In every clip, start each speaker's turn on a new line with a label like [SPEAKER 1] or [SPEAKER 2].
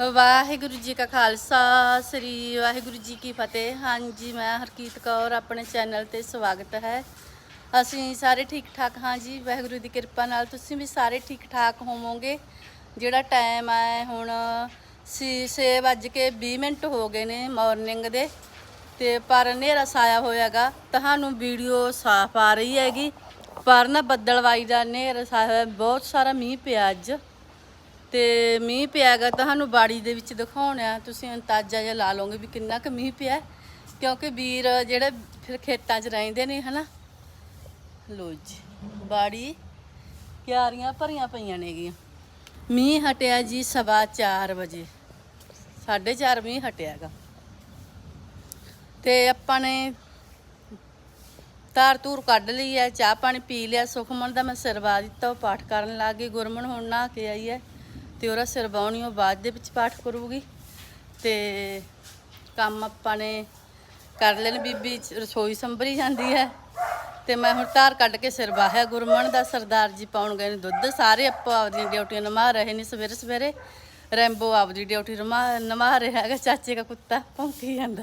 [SPEAKER 1] ਵਾਹਿਗੁਰੂ ਜੀ ਕਾ ਖਾਲਸਾ ਸ੍ਰੀ ਵਾਹਿਗੁਰੂ ਜੀ ਕੀ ਫਤਿਹ। ਹਾਂਜੀ ਮੈਂ ਹਰਕੀਤ ਕੌਰ ਆਪਣੇ ਚੈਨਲ ਤੇ ਸਵਾਗਤ ਹੈ। ਅਸੀਂ ਸਾਰੇ ਠੀਕ ਠਾਕ ਹਾਂ ਜੀ। ਵਾਹਿਗੁਰੂ ਦੀ ਕਿਰਪਾ ਨਾਲ ਤੁਸੀਂ ਵੀ ਸਾਰੇ ਠੀਕ ਠਾਕ ਹੋਵੋਗੇ। ਜਿਹੜਾ ਟਾਈਮ ਹੈ ਹੁਣ ਸੀ 6 ਵੱਜ ਕੇ 20 ਮਿੰਟ ਹੋ ਗਏ ਨੇ ਮਾਰਨਿੰਗ ਦੇ। ਤੇ ਪਰ ਹਨੇਰਾ ਸਾਇਆ ਹੋਇਆਗਾ। ਤੁਹਾਨੂੰ ਵੀਡੀਓ ਸਾਫ਼ ਆ ਰਹੀ ਹੈਗੀ। ਪਰ ਨਾ ਬੱਦਲਵਾਈ ਦਾ ਹਨੇਰਾ ਸਾਇਆ ਹੋਇਆ, ਬਹੁਤ ਸਾਰਾ ਮੀਂਹ ਪਿਆ ਅੱਜ। ਤੇ ਮੀਂਹ ਪਿਆਗਾ ਤੁਹਾਨੂੰ ਬਾੜੀ ਦੇ ਵਿੱਚ ਦਿਖਾਉਣਾ ਤੁਸੀਂ ਅੰਦਾਜ਼ਾ ਜਿਹਾ ਲਾ ਲਓਗੇ ਵੀ ਕਿੰਨਾ ਕੁ ਮੀਂਹ ਪਿਆ ਕਿਉਂਕਿ ਵੀਰ ਜਿਹੜੇ ਫਿਰ ਖੇਤਾਂ 'ਚ ਰਹਿੰਦੇ ਨੇ, ਹਨਾ? ਲੋ ਜੀ, ਬਾੜੀ ਕਿਆਰੀਆਂ ਭਰੀਆਂ ਪਈਆਂ ਨੇਗੀਆਂ। ਮੀਂਹ ਹਟਿਆ ਜੀ ਸਵਾ 4 ਵਜੇ। 4:30 ਮੀਂਹ ਹਟਿਆਗਾ ਤੇ ਆਪਾਂ ਨੇ ਤਾਰ ਤੂਰ ਕੱਢ ਲਈ ਹੈ, ਚਾਹ ਪਾਣੀ ਪੀ ਲਿਆ। ਸੁਖਮਨ ਦਾ ਮੈਂ ਸਿਰਵਾ ਦਿੱਤਾ, ਉਹ ਪਾਠ ਕਰਨ ਲੱਗ ਗਈ। ਗੁਰਮਨ ਹੁਣ ਨਹਾ ਕੇ ਆਈ ਹੈ। ਤੇ ਉਹਦਾ ਸਿਰ ਬਾਉਣੀ ਉਹ ਬਾਅਦ ਦੇ ਵਿੱਚ ਪਾਠ ਕਰੂਗੀ। ਤੇ ਕੰਮ ਆਪਾਂ ਨੇ ਕਰ ਲੈਣ, ਬੀਬੀ ਚ- ਰਸੋਈ ਸੰਭਰੀ ਜਾਂਦੀ ਹੈ। ਤੇ ਮੈਂ ਹੁਣ ਧਾਰ ਕੱਢ ਕੇ ਸਿਰ ਵਾਹਿਆ ਗੁਰਮਨ ਦਾ ਸਰਦਾਰ ਜੀ ਪਾਉਣ ਗਏ ਨੇ ਦੁੱਧ। ਸਾਰੇ ਆਪੋ ਆਪਦੀਆਂ ਡਿਊਟੀਆਂ ਨਿਭਾ ਰਹੇ ਨੇ ਸਵੇਰੇ ਸਵੇਰੇ। ਰੈਂਬੋ ਆਪਦੀ ਡਿਊਟੀ ਨਿਭਾ ਨਿਭਾ ਰਿਹਾ ਹੈਗਾ, ਚਾਚੇ ਦਾ ਕੁੱਤਾ ਭੌਂਕੀ ਜਾਂਦਾ।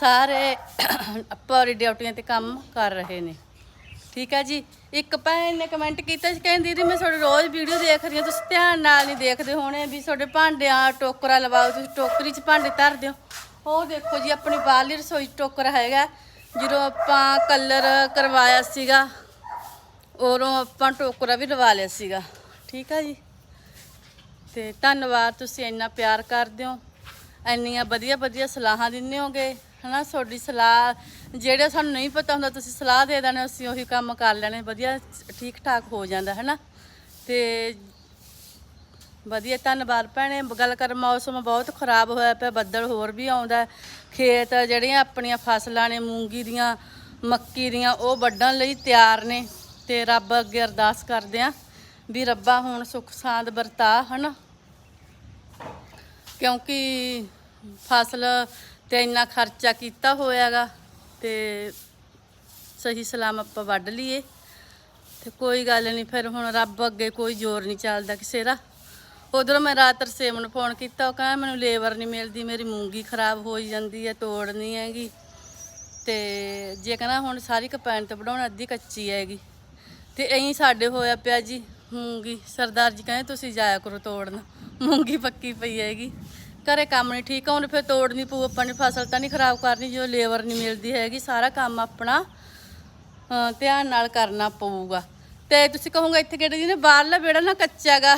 [SPEAKER 1] ਸਾਰੇ ਆਪੋ ਆਪਦੀ ਡਿਊਟੀਆਂ ਤੇ ਕੰਮ ਕਰ ਰਹੇ ਨੇ। ਠੀਕ ਹੈ ਜੀ? ਇੱਕ ਭੈਣ ਨੇ ਕਮੈਂਟ ਕੀਤਾ ਸੀ, ਕਹਿੰਦੀ, ਦੀਦੀ, ਮੈਂ ਤੁਹਾਡੀ ਰੋਜ਼ ਵੀਡੀਓ ਦੇਖ ਰਹੀ ਹਾਂ, ਤੁਸੀਂ ਧਿਆਨ ਨਾਲ ਨਹੀਂ ਦੇਖਦੇ ਹੋਣੇ ਵੀ ਤੁਹਾਡੇ ਭਾਂਡਿਆਂ ਟੋਕਰਾ ਲਵਾਓ, ਤੁਸੀਂ ਟੋਕਰੀ 'ਚ ਭਾਂਡੇ ਧਰਦੇ ਹੋ। ਉਹ ਦੇਖੋ ਜੀ, ਆਪਣੀ ਬਾਹਰਲੀ ਰਸੋਈ ਟੋਕਰਾ ਹੈਗਾ। ਜਦੋਂ ਆਪਾਂ ਕਲਰ ਕਰਵਾਇਆ ਸੀਗਾ, ਉਦੋਂ ਆਪਾਂ ਟੋਕਰਾ ਵੀ ਲਵਾ ਲਿਆ ਸੀਗਾ। ਠੀਕ ਆ ਜੀ? ਤੇ ਧੰਨਵਾਦ, ਤੁਸੀਂ ਇੰਨਾ ਪਿਆਰ ਕਰਦੇ ਹੋ। ਇੰਨੀਆਂ ਵਧੀਆ ਵਧੀਆ ਸਲਾਹਾਂ ਦਿੰਦੇ ਹੋਗੇ। ਹਨਾ, ਤੁਹਾਡੀ ਸਲਾਹ, ਜਿਹੜੇ ਸਾਨੂੰ ਨਹੀਂ ਪਤਾ ਹੁੰਦਾ, ਤੁਸੀਂ ਸਲਾਹ ਦੇ ਦੇਣਾ, ਅਸੀਂ ਉਹੀ ਕੰਮ ਕਰ ਲੈਣੇ, ਵਧੀਆ ਠੀਕ ਠਾਕ ਹੋ ਜਾਂਦਾ, ਹਨਾ। ਤੇ ਵਧੀਆ, ਧੰਨਵਾਦ ਭੈਣੇ, ਗੱਲ ਕਰ, ਮੌਸਮ ਬਹੁਤ ਖਰਾਬ ਹੋਇਆ ਪਿਆ, ਬੱਦਲ ਹੋਰ ਵੀ ਆਉਂਦਾ ਖੇਤ ਜਿਹੜੀਆਂ ਆਪਣੀਆਂ ਫਸਲਾਂ ਨੇ, ਮੂੰਗੀ ਦੀਆਂ, ਮੱਕੀ ਦੀਆਂ, ਉਹ ਵੱਢਣ ਲਈ ਤਿਆਰ ਨੇ। ਤੇ ਰੱਬ ਅੱਗੇ ਅਰਦਾਸ ਕਰਦੇ ਆ ਵੀ ਰੱਬਾ ਹੁਣ ਸੁੱਖ, ਸਾਂਦ ਵਰਤਾ, ਹਨਾ। ਕਿਉਂਕਿ ਫਸਲ ਤੇ ਇੰਨਾ ਖਰਚਾ ਕੀਤਾ ਹੋਇਆਗਾ ਤੇ ਸਹੀ ਸਲਾਮ ਆਪਾਂ ਵੱਢ ਲਈਏ। ਤੇ ਕੋਈ ਗੱਲ ਨਹੀਂ ਫਿਰ ਹੁਣ ਰੱਬ ਅੱਗੇ ਕੋਈ ਜ਼ੋਰ ਨਹੀਂ ਚੱਲਦਾ ਕਿਸੇ ਦਾ। ਉਧਰੋਂ ਮੈਂ ਰਾਤ ਰਸੇਮ ਨੂੰ ਫੋਨ ਕੀਤਾ, ਉਹ ਕਹਿੰਦਾ ਮੈਨੂੰ ਲੇਬਰ ਨਹੀਂ ਮਿਲਦੀ, ਮੇਰੀ ਮੂੰਗੀ ਖਰਾਬ ਹੋ ਜਾਂਦੀ ਹੈ ਤੋੜਨੀ ਹੈਗੀ। ਤੇ ਜੇ ਕਹਿੰਦਾ ਹੁਣ ਸਾਰੀ ਕਪੈਨ ਤੇ ਬਣਾਉਣ ਅੱਧੀ ਕੱਚੀ ਹੈਗੀ। ਤੇ ਐਂ ਸਾਡੇ ਹੋਇਆ ਪਿਆ ਜੀ, ਮੂੰਗੀ, ਸਰਦਾਰ ਜੀ ਕਹਿੰਦੇ ਤੁਸੀਂ ਜਾਇਆ ਕਰੋ ਤੋੜਨ, ਮੂੰਗੀ ਪੱਕੀ ਪਈ ਹੈਗੀ। ਘਰੇ ਕੰਮ ਨਹੀਂ ਠੀਕ ਆਉਂਦੇ ਫਿਰ ਤੋੜਨੀ ਪਊ ਆਪਾਂ ਨੇ ਫਸਲ ਤਾਂ ਨਹੀਂ ਖਰਾਬ ਕਰਨੀ ਜੋ ਲੇਬਰ ਨਹੀਂ ਮਿਲਦੀ ਹੈਗੀ ਸਾਰਾ ਕੰਮ ਆਪਣਾ ਧਿਆਨ ਨਾਲ ਕਰਨਾ ਪਊਗਾ। ਤੇ ਤੁਸੀਂ ਕਹੋਗੇ ਇੱਥੇ ਕਿਹੜੇ ਜੀ ਨੇ ਬਾਹਰਲਾ ਵਿਹੜਾ ਨਾ ਕੱਚਾ ਗਾ।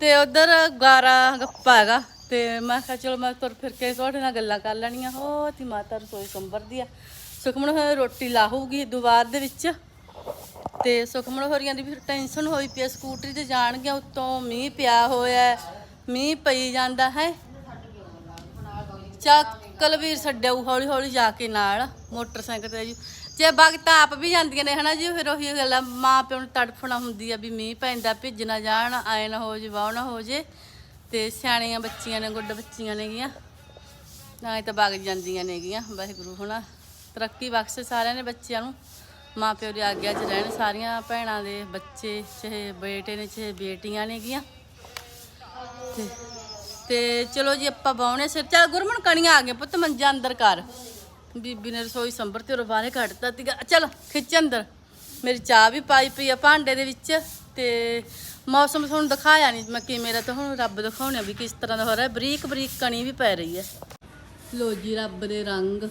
[SPEAKER 1] ਤੇ ਉਧਰ ਗਾਰਾ ਗੱਪਾ ਹੈਗਾ ਤੇ ਮੈਂ ਕਿਹਾ ਚਲੋ ਮੈਂ ਤੁਰ ਫਿਰ ਕੇ ਤੁਹਾਡੇ ਨਾਲ ਗੱਲਾਂ ਕਰ ਲੈਣੀਆਂ। ਹੋ ਤੀ ਮਾਤਾ ਰਸੋਈ ਸੰਭਰਦੀ ਆ। ਸੁਖਮਣ ਹੋਏ ਰੋਟੀ ਲਾਹੂਗੀ ਦੁਬਾਰ ਦੇ ਵਿੱਚ। ਤੇ ਸੁਖਮਣ ਹੋਰੀਆਂ ਦੀ ਫਿਰ ਟੈਨਸ਼ਨ ਹੋਈ ਪਈ ਆ, ਸਕੂਟਰੀ ਤੇ ਜਾਣਗੀਆਂ ਉੱਤੋਂ ਮੀਂਹ ਪਿਆ ਹੋਇਆ। ਮੀਂਹ ਪਈ ਜਾਂਦਾ ਹੈ। ਚੱਕਲ ਵੀਰ ਛੱਡਿਆਊ ਹੌਲੀ ਹੌਲੀ ਜਾ ਕੇ ਨਾਲ, ਮੋਟਰਸਾਈਕਲ ਤੇ ਜੀ। ਜੇ ਬਗਤਾਂ ਆਪ ਵੀ ਜਾਂਦੀਆਂ ਨੇ ਹਨਾ ਜੀ, ਫਿਰ ਉਹੀ ਗੱਲ ਮਾਂ ਪਿਓ ਨੂੰ ਤੜਫਣਾ ਹੁੰਦੀ ਆ ਵੀ ਮੀਂਹ ਪੈਂਦਾ, ਭਿੱਜ ਨਾ ਜਾਣ, ਆਏ ਨਾ ਹੋ ਜੇ, ਵਾਹ ਨਾ ਹੋ ਜੇ। ਤੇ ਸਿਆਣੀਆਂ ਬੱਚੀਆਂ ਨੇ, ਗੁੱਡ ਬੱਚੀਆਂ ਨੇਗੀਆਂ ਨਾ ਇਹ ਤਾਂ ਵਗ ਜਾਂਦੀਆਂ ਨੇ ਗੀਆਂ, ਵਾਹਿਗੁਰੂ ਹਨਾ। ਤਰੱਕੀ ਬਖਸ਼ੇ ਸਾਰਿਆਂ ਨੇ ਬੱਚਿਆਂ ਨੂੰ। ਮਾਂ ਪਿਓ ਦੀ ਆਗਿਆ 'ਚ ਰਹਿਣ ਸਾਰੀਆਂ ਭੈਣਾਂ ਦੇ ਬੱਚੇ, ਚਾਹੇ ਬੇਟੇ ਨੇ, ਚਾਹੇ ਬੇਟੀਆਂ ਨੇਗੀਆਂ ਤੇ ਤੇ ਚਲੋ ਜੀ, ਆਪਾਂ ਬਾਉਣੇ ਸਿਰ। ਚੱਲ ਗੁਰਮਨ ਕਣੀਆਂ ਆ ਗਏ ਪੁੱਤ, ਮੰਜਾ ਅੰਦਰ ਕਰ। ਬੀਬੀ ਨੇ ਰਸੋਈ ਸੰਭਰ ਤੇ ਉਹ ਬਾਹਰੇ ਕੱਢਤਾ ਤੀਗਾ ਚਲ, ਖਿੱਚ ਅੰਦਰ। ਮੇਰੀ ਚਾਹ ਵੀ ਪਾਈ ਪਈ ਆ ਭਾਂਡੇ ਦੇ ਵਿੱਚ। ਤੇ ਮੌਸਮ ਤੁਹਾਨੂੰ ਦਿਖਾਇਆ ਨਹੀਂ ਮੈਂ ਕਿਵੇਂ ਦਾ ਤਾਂ ਹੁਣ ਰੱਬ ਦਿਖਾਉਣਾ ਵੀ ਕਿਸ ਤਰ੍ਹਾਂ ਦਾ ਹੋ ਰਿਹਾ। ਬਰੀਕ ਬਰੀਕ ਕਣੀ ਵੀ ਪੈ ਰਹੀ ਹੈ ਲੋ ਜੀ, ਰੱਬ ਦੇ ਰੰਗ।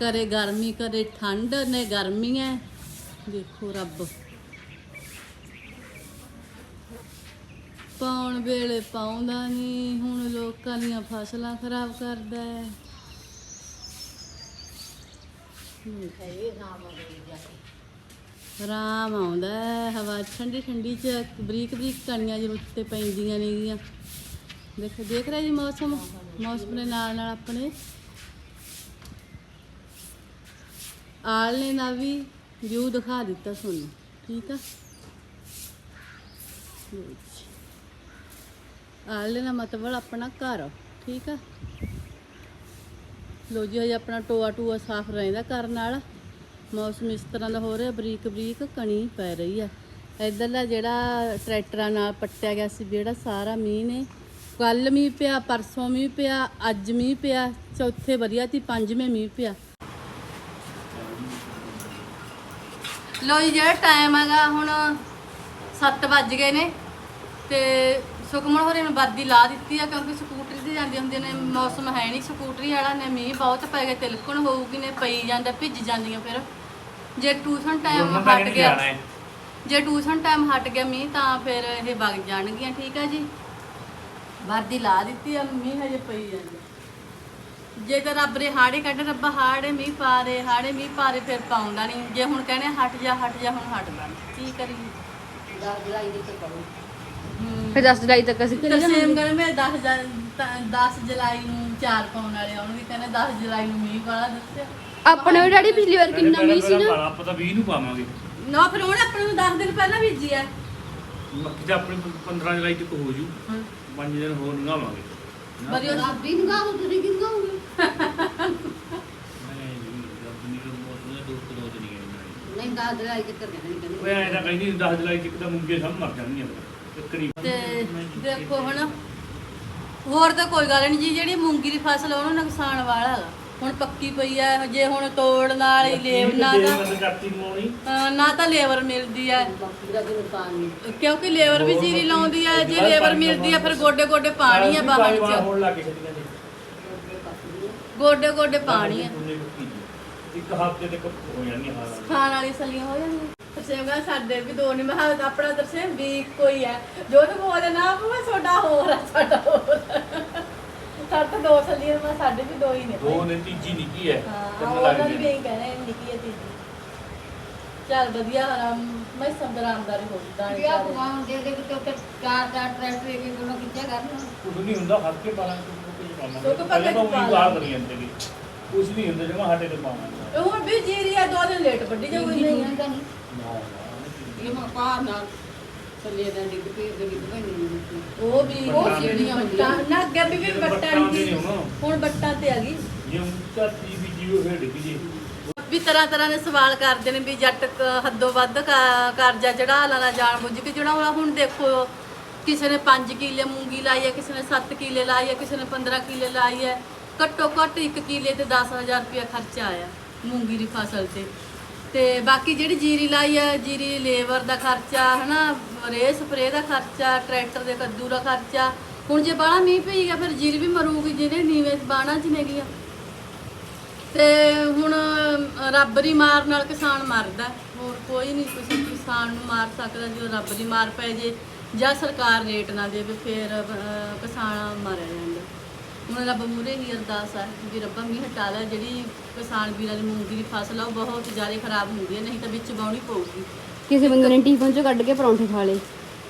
[SPEAKER 1] ਕਰੇ ਗਰਮੀ, ਕਰੇ ਠੰਡ। ਨੇ ਗਰਮੀ ਹੈ ਦੇਖੋ ਰੱਬ। ਪਾਉਣ ਵੇਲੇ ਪਾਉਂਦਾ ਨਹੀਂ ਹੁਣ ਲੋਕਾਂ ਦੀਆਂ ਫਸਲਾਂ ਖਰਾਬ ਕਰਦਾ ਹੈ। ਰਾਮ ਆਉਂਦਾ ਹੈ, ਹਵਾ ਠੰਡੀ ਠੰਡੀ ਚ ਬਰੀਕ ਬਰੀਕ ਕਣੀਆਂ ਜਿਹੇ ਉੱਤੇ ਪੈਂਦੀਆਂ ਨੇਗੀਆਂ। ਦੇਖੋ ਦੇਖ ਰਿਹਾ ਜੀ ਮੌਸਮ? ਮੌਸਮ ਦੇ ਨਾਲ ਨਾਲ ਆਪਣੇ ਆਲਣੇ ਦਾ ਵੀ ਵਿਊ ਦਿਖਾ ਦਿੱਤਾ ਤੁਹਾਨੂੰ ਠੀਕ ਆ? ਲਓ ਜੀ। ਆਲੇ ਦਾ ਮਤਲਬ ਆਪਣਾ ਘਰ, ਠੀਕ ਆ? ਲੋ ਜੀ, ਹਜੇ ਆਪਣਾ ਟੋਆ ਟੂਆ ਸਾਫ਼ ਰਹਿੰਦਾ ਕਰਨ ਨਾਲ। ਮੌਸਮ ਇਸ ਤਰ੍ਹਾਂ ਦਾ ਹੋ ਰਿਹਾ ਬਰੀਕ ਬਰੀਕ ਕਣੀ ਪੈ ਰਹੀ ਆ। ਇਧਰਲਾ ਜਿਹੜਾ ਟਰੈਕਟਰਾਂ ਨਾਲ ਪੱਟਿਆ ਗਿਆ ਸੀ, ਜਿਹੜਾ ਸਾਰਾ ਮੀਂਹ ਨੇ। ਕੱਲ ਮੀਂਹ ਪਿਆ, ਪਰਸੋਂ ਮੀਂਹ ਪਿਆ, ਅੱਜ ਮੀਂਹ ਪਿਆ, ਚੌਥੇ ਵਧੀਆ ਤੀ ਪੰਜਵੇਂ ਮੀਂਹ ਪਿਆ। ਲੋ ਜੀ, ਜਿਹੜਾ ਟਾਈਮ ਹੈਗਾ ਹੁਣ 7 ਵੱਜ ਗਏ ਨੇ ਤੇ ਸੁਖਮਨ ਹੋਰੇ ਨੇ ਵਰਦੀ ਲਾ ਦਿੱਤੀ ਆ ਕਿਉਂਕਿ ਸਕੂਟਰੀ ਤੇ ਜਾਂਦੇ ਹੁੰਦੇ ਨੇ ਮੌਸਮ ਹੈ ਨਹੀਂ ਸਕੂਟਰੀ ਵਾਲਾ ਨੇ ਮੀਂਹ ਬਹੁਤ ਪੈ ਗਿਆ ਤਿਲਕਣ ਹੋਊਗੀ ਨੇ ਪਈ ਜਾਂਦਾ ਭਿੱਜ ਜਾਂਦੀਆਂ ਫਿਰ। ਜੇ ਟਿਊਸ਼ਨ ਟਾਈਮ ਹਟ ਗਿਆ
[SPEAKER 2] ਜਾਣਾ ਹੈ।
[SPEAKER 1] ਜੇ ਟਿਊਸ਼ਨ ਟਾਈਮ ਹਟ ਗਿਆ ਮੀਂਹ ਤਾਂ ਫਿਰ ਇਹ ਵਗ ਜਾਣਗੀਆਂ ਠੀਕ ਹੈ ਜੀ? ਵਰਦੀ ਲਾ ਦਿੱਤੀ ਆ ਮੀਂਹ ਹਜੇ ਪਈ ਜਾਂਦਾ। ਜੇ ਤਾਂ ਰੱਬ ਨੇ ਹਾੜੇ ਕੱਢ ਰੱਬਾ ਹਾੜੇ ਮੀਂਹ ਪਾ ਦੇ ਹਾੜੇ ਮੀਂਹ ਪਾ ਦੇ ਫਿਰ ਪਾਉਂਦਾ ਨਹੀਂ। ਜੇ ਹੁਣ ਕਹਿੰਦੇ ਹਟ ਜਾ ਹਟ ਜਾ ਹੁਣ ਹਟਦਾ ਕੀ ਕਰੀਏ? 10 ਜੁਲਾਈ ਦੇ ਤੱਕ
[SPEAKER 3] ਫਿਰ 10 ਜੁਲਾਈ ਤੱਕ ਅਸੀਂ ਘਰੇ
[SPEAKER 1] ਸੇਮ ਗੱਲ ਮੈਂ 10 10 ਜੁਲਾਈ ਨੂੰ ਚਾਰ ਪਾਉਣ ਵਾਲੇ ਆਉਣਗੇ ਕਹਿੰਦੇ 10 ਜੁਲਾਈ ਨੂੰ ਮੀਂਹ ਵਾਲਾ ਦੱਸਿਆ।
[SPEAKER 3] ਆਪਣੇ ਵੀ ਡੈਡੀ ਪਿਛਲੀ ਵਾਰ ਕਿੰਨਾ ਮੀਂਹ ਸੀ ਨਾ?
[SPEAKER 2] ਆਪਾਂ ਤਾਂ 20 ਨੂੰ ਪਾਵਾਂਗੇ।
[SPEAKER 1] ਨਾ ਫਿਰ ਉਹਨੇ ਆਪਣੇ ਨੂੰ 10 ਦਿਨ ਪਹਿਲਾਂ ਬੀਜੀ ਆ।
[SPEAKER 2] ਮੱਕੀ ਤਾਂ ਆਪਣੀ 15 ਜੁਲਾਈ ਤੱਕ ਹੋ ਜੂ।
[SPEAKER 1] ਹਾਂ।
[SPEAKER 2] 5 ਦਿਨ ਹੋਰ ਲੰਘਾਵਾਂਗੇ।
[SPEAKER 1] ਬੜੀ ਉਹ
[SPEAKER 3] ਵੀ ਨਗਾ ਹੋ ਤੁਸੀਂ ਕਿੰਨਾ ਹੋਗੇ
[SPEAKER 2] ਨਹੀਂ ਜੀ ਰੱਬ ਨੇ ਮੌਸਮ ਦੇ ਦੋਸਤ ਦੋ ਦਿਨ ਹੀ ਗਏ
[SPEAKER 3] ਨਹੀਂ 10 ਜੁਲਾਈ ਤੱਕ ਕਹਿੰਦੇ ਕਹਿੰਦੇ
[SPEAKER 2] ਓਏ ਐਂ ਤਾਂ ਕਹਿੰਦੀ 10 ਜੁਲਾਈ ਤੱਕ ਤਾਂ ਮੁੰਗੇ ਸਭ ਮਰ ਜਾਣਗੀਆਂ
[SPEAKER 1] ਤੇ ਦੇਖੋ ਹੁਣ ਹੋਰ ਤਾਂ ਕੋਈ ਗੱਲ ਨਹੀਂ ਜੀ ਜਿਹੜੀ ਮੂੰਗੀ ਦੀ ਫਸਲ ਆ, ਉਹਨੂੰ ਨੁਕਸਾਨ ਵਾਲਾ ਹੈਗਾ। ਹੁਣ ਪੱਕੀ ਪਈ ਐ ਜੇ ਹੁਣ ਤੋੜ ਨਾਲ ਹੀ ਲੇਵ ਨਾ ਤਾਂ
[SPEAKER 2] ਕਰਤੀ ਮੋਣੀ
[SPEAKER 1] ਅਹ ਨਾ ਤਾਂ ਲੇਬਰ ਮਿਲਦੀ ਐ
[SPEAKER 3] ਬਾਕੀ ਦਾ ਕੋਈ ਨੁਕਸਾਨ ਨਹੀਂ।
[SPEAKER 1] ਕਿਉਂਕਿ ਲੇਬਰ ਵੀ ਜੀਰੀ ਲਾਉਂਦੀ ਐ ਜੇ ਲੇਬਰ ਮਿਲਦੀ ਐ ਫਿਰ ਗੋਡੇ ਗੋਡੇ ਪਾਣੀ ਐ ਬਾਹਰ ਚ।
[SPEAKER 2] ਹੋਣ ਲੱਗ ਗਏ ਛੱਡੀਆਂ ਦੇ
[SPEAKER 1] ਗੋਡੇ ਗੋਡੇ ਪਾਣੀ ਐ
[SPEAKER 2] ਇੱਕ ਹਫ਼ਤੇ ਤੱਕ ਹੋ ਜਾਣੀ ਹਾਲ
[SPEAKER 1] ਖਾਣ ਵਾਲੀ ਸਲੀਆਂ ਹੋ ਜਾਂਦੀਆਂ ਤਰਸੇਮ ਸਾਡੇ ਵੀ ਦੋ ਨੇ ਮੈਂ ਕਿਹਾ ਆਪਣਾ ਤਰਸੇਮ ਵੀ ਕੋਈ ਐ ਜੋ ਤੂੰ ਬੋਲੇ ਨਾ ਉਹ ਤੁਹਾਡਾ ਹੋਰ ਐ ਸਾਡਾ ਹੋਰ। ਐ। ਸਾਡੇ ਤਾਂ ਦੋ ਸਲੀਆਂ ਮੈਂ ਸਾਡੇ ਵੀ ਦੋ ਹੀ ਨੇ
[SPEAKER 2] ਦੋ ਨੇ ਤੀਜੀ ਨਿੱਕੀ ਹੈ।
[SPEAKER 1] ਹਾਂ
[SPEAKER 2] ਤਿੰਨ
[SPEAKER 1] ਉਹਨਾਂ
[SPEAKER 2] ਲੱਗ
[SPEAKER 1] ਦੀ ਵੀ
[SPEAKER 2] ਗਏ
[SPEAKER 1] ਇਹੀ ਕਹਿੰਦੇ ਨਿੱਕੀ ਹੈ ਤੀਜੀ। ਚੱਲ ਵਧੀਆ ਆਰਾਮ ਮੈਂ ਸੰਦਰਾਮਦਾਰੀ ਹੋ ਜਦਾ
[SPEAKER 3] ਕੀ ਆ ਭਗਵਾਨ ਦੇ। ਦੇ ਕਿ ਉੱਤੇ ਚਾਰ ਚਾਰ ਟਰੈਕਟਰ ਇੱਕ ਕੋਲੋਂ ਕਿੱਥੇ ਕਰਨਾ
[SPEAKER 2] ਕੁਝ ਨਹੀਂ ਹੁੰਦਾ ਹੱਥ ਕੇ ਪਾਲਾਂ ਕੁਝ ਕੁਝ ਪਾਵਾਂਗੇ।
[SPEAKER 1] ਸੁੱਕ ਪਾ ਕੇ
[SPEAKER 2] ਪਹਿਲਾਂ ਤਾਂ
[SPEAKER 1] ਪਾ
[SPEAKER 2] ਉਹੀ ਬਾਹਰ ਕਰੀ ਜਾਂਦੇ ਨੇ ਕੁਝ ਨਹੀਂ ਹੁੰਦਾ ਜਮਾ ਸਾਡੇ ਤੇ ਪਾਵਾਂਗੇ।
[SPEAKER 1] ਹੁਣ ਵੀ ਜੀਰੀ ਆ ਦੋ ਦਿਨ ਲੇਟ ਵੱਡੀ ਜਾਊਗੀ
[SPEAKER 3] ਨਹੀਂ।
[SPEAKER 1] ਨਹੀਂ
[SPEAKER 3] ਨਹੀਂ। ਇਹ ਮਾ ਪਾਰ ਨਾਲ ਚੱਲੇ ਦਾ ਡਿੱਗ ਪਈ ਡਿੱਗ ਪਈ ਨਹੀਂ
[SPEAKER 1] ਉਹ ਵੀ
[SPEAKER 2] ਉਹ
[SPEAKER 1] ਜਿਹੜੀਆਂ
[SPEAKER 3] ਜਿਹੜੀਆਂ
[SPEAKER 1] ਬੱਟਾਂ ਨਾ ਅੱਗੇ ਵੀ ਵੀ
[SPEAKER 2] ਇਹ
[SPEAKER 1] ਬੱਟਾਂ
[SPEAKER 2] ਬੱਟਾਂ
[SPEAKER 1] ਨਹੀਂ
[SPEAKER 2] ਦੇ ਨੇ ਹੁਣ।
[SPEAKER 1] ਹੁਣ ਬੱਟਾਂ ਤੇ ਆ ਗਈ।
[SPEAKER 2] ਜੇ ਉੱਚਾ ਟੀ ਵੀ ਜੀਓ ਫੇਰ ਡਿੱਗ ਜੇ।
[SPEAKER 1] ਵੀ ਤਰ੍ਹਾਂ ਤਰ੍ਹਾਂ ਦੇ ਸਵਾਲ ਕਰਦੇ ਨੇ ਵੀ ਜੱਟ ਕ- ਹੱਦੋਂ ਵੱਧ ਕਾ- ਕਰਜ਼ਾ ਚੜਾ ਲੈਣਾ ਜਾਣ ਬੁੱਝ ਕੇ ਚੜਾਉਣਾ। ਹੁਣ ਦੇਖੋ ਕਿਸੇ ਨੇ 5 ਕਿੱਲੇ ਮੂੰਗੀ ਲਾਈ ਹੈ ਕਿਸੇ ਨੇ 7 ਕਿੱਲੇ ਲਾਈ ਹੈ ਕਿਸੇ ਨੇ 15 ਕਿੱਲੇ ਲਾਈ ਹੈ। ਘੱਟੋ ਘੱਟ 1 ਕਿੱਲੇ ਤੇ 10000 ਰੁਪਇਆ ਖਰਚਾ ਆਇਆ ਮੂੰਗੀ ਦੀ ਫਸਲ ਤੇ। ਤੇ ਬਾਕੀ ਜਿਹੜੀ ਜੀਰੀ ਲਾਈ ਆ, ਜੀਰੀ ਲੇਬਰ ਦਾ ਖਰਚਾ, ਹਨਾ ਰੇ ਸਪਰੇ ਦਾ ਖਰਚਾ, ਟਰੈਕਟਰ ਦੇ ਕੱਦੂ ਦਾ ਖਰਚਾ, ਹੁਣ ਜੇ ਬਾਹਲਾ ਮੀਂਹ ਪਈ ਗਿਆ ਫਿਰ ਜੀਰੀ ਵੀ ਮਰੂਗੀ ਜਿਹੜੇ ਨੀਵੇਂ ਬਾਣਾ ਚ ਨੇਗੀਆਂ। ਤੇ ਹੁਣ ਰੱਬ ਦੀ ਮਾਰ ਨਾਲ ਕਿਸਾਨ ਮਰਦਾ। ਹੋਰ ਕੋਈ ਨਹੀਂ ਕਿਸੇ ਕਿਸਾਨ ਨੂੰ ਮਾਰ ਸਕਦਾ ਜੇ ਰੱਬ ਦੀ ਮਾਰ ਪੈ ਜੇ, ਜਾਂ ਸਰਕਾਰ ਰੇਟ ਨਾ ਦੇਵੇ, ਫਿਰ ਕਿਸਾਨ ਮਾਰਿਆ ਜਾਂਦਾ। ਹੁਣ ਰੱਬ ਮੂਰੇ ਹੀ ਅਰਦਾਸ ਹੈ ਵੀ ਰੱਬਾ ਮੀਂਹ ਹਟਾ ਲੈ ਜਿਹੜੀ ਕਿਸਾਨ ਵੀਰਾਂ ਦੀ ਮੂੰਗੀ ਦੀ ਫਸਲ ਆ ਉਹ ਬਹੁਤ ਜ਼ਿਆਦਾ ਖਰਾਬ ਹੁੰਦੀ ਹੈ ਨਹੀਂ ਤਾਂ ਵਿੱਚ ਬਾਉਣੀ ਪਊਗੀ।
[SPEAKER 3] ਕਿਸੇ ਬੰਦੇ ਨੇ ਟੀਫਨ ਚੋਂ ਕੱਢ ਕੇ ਪਰੌਂਠੇ ਖਾ ਲਏ।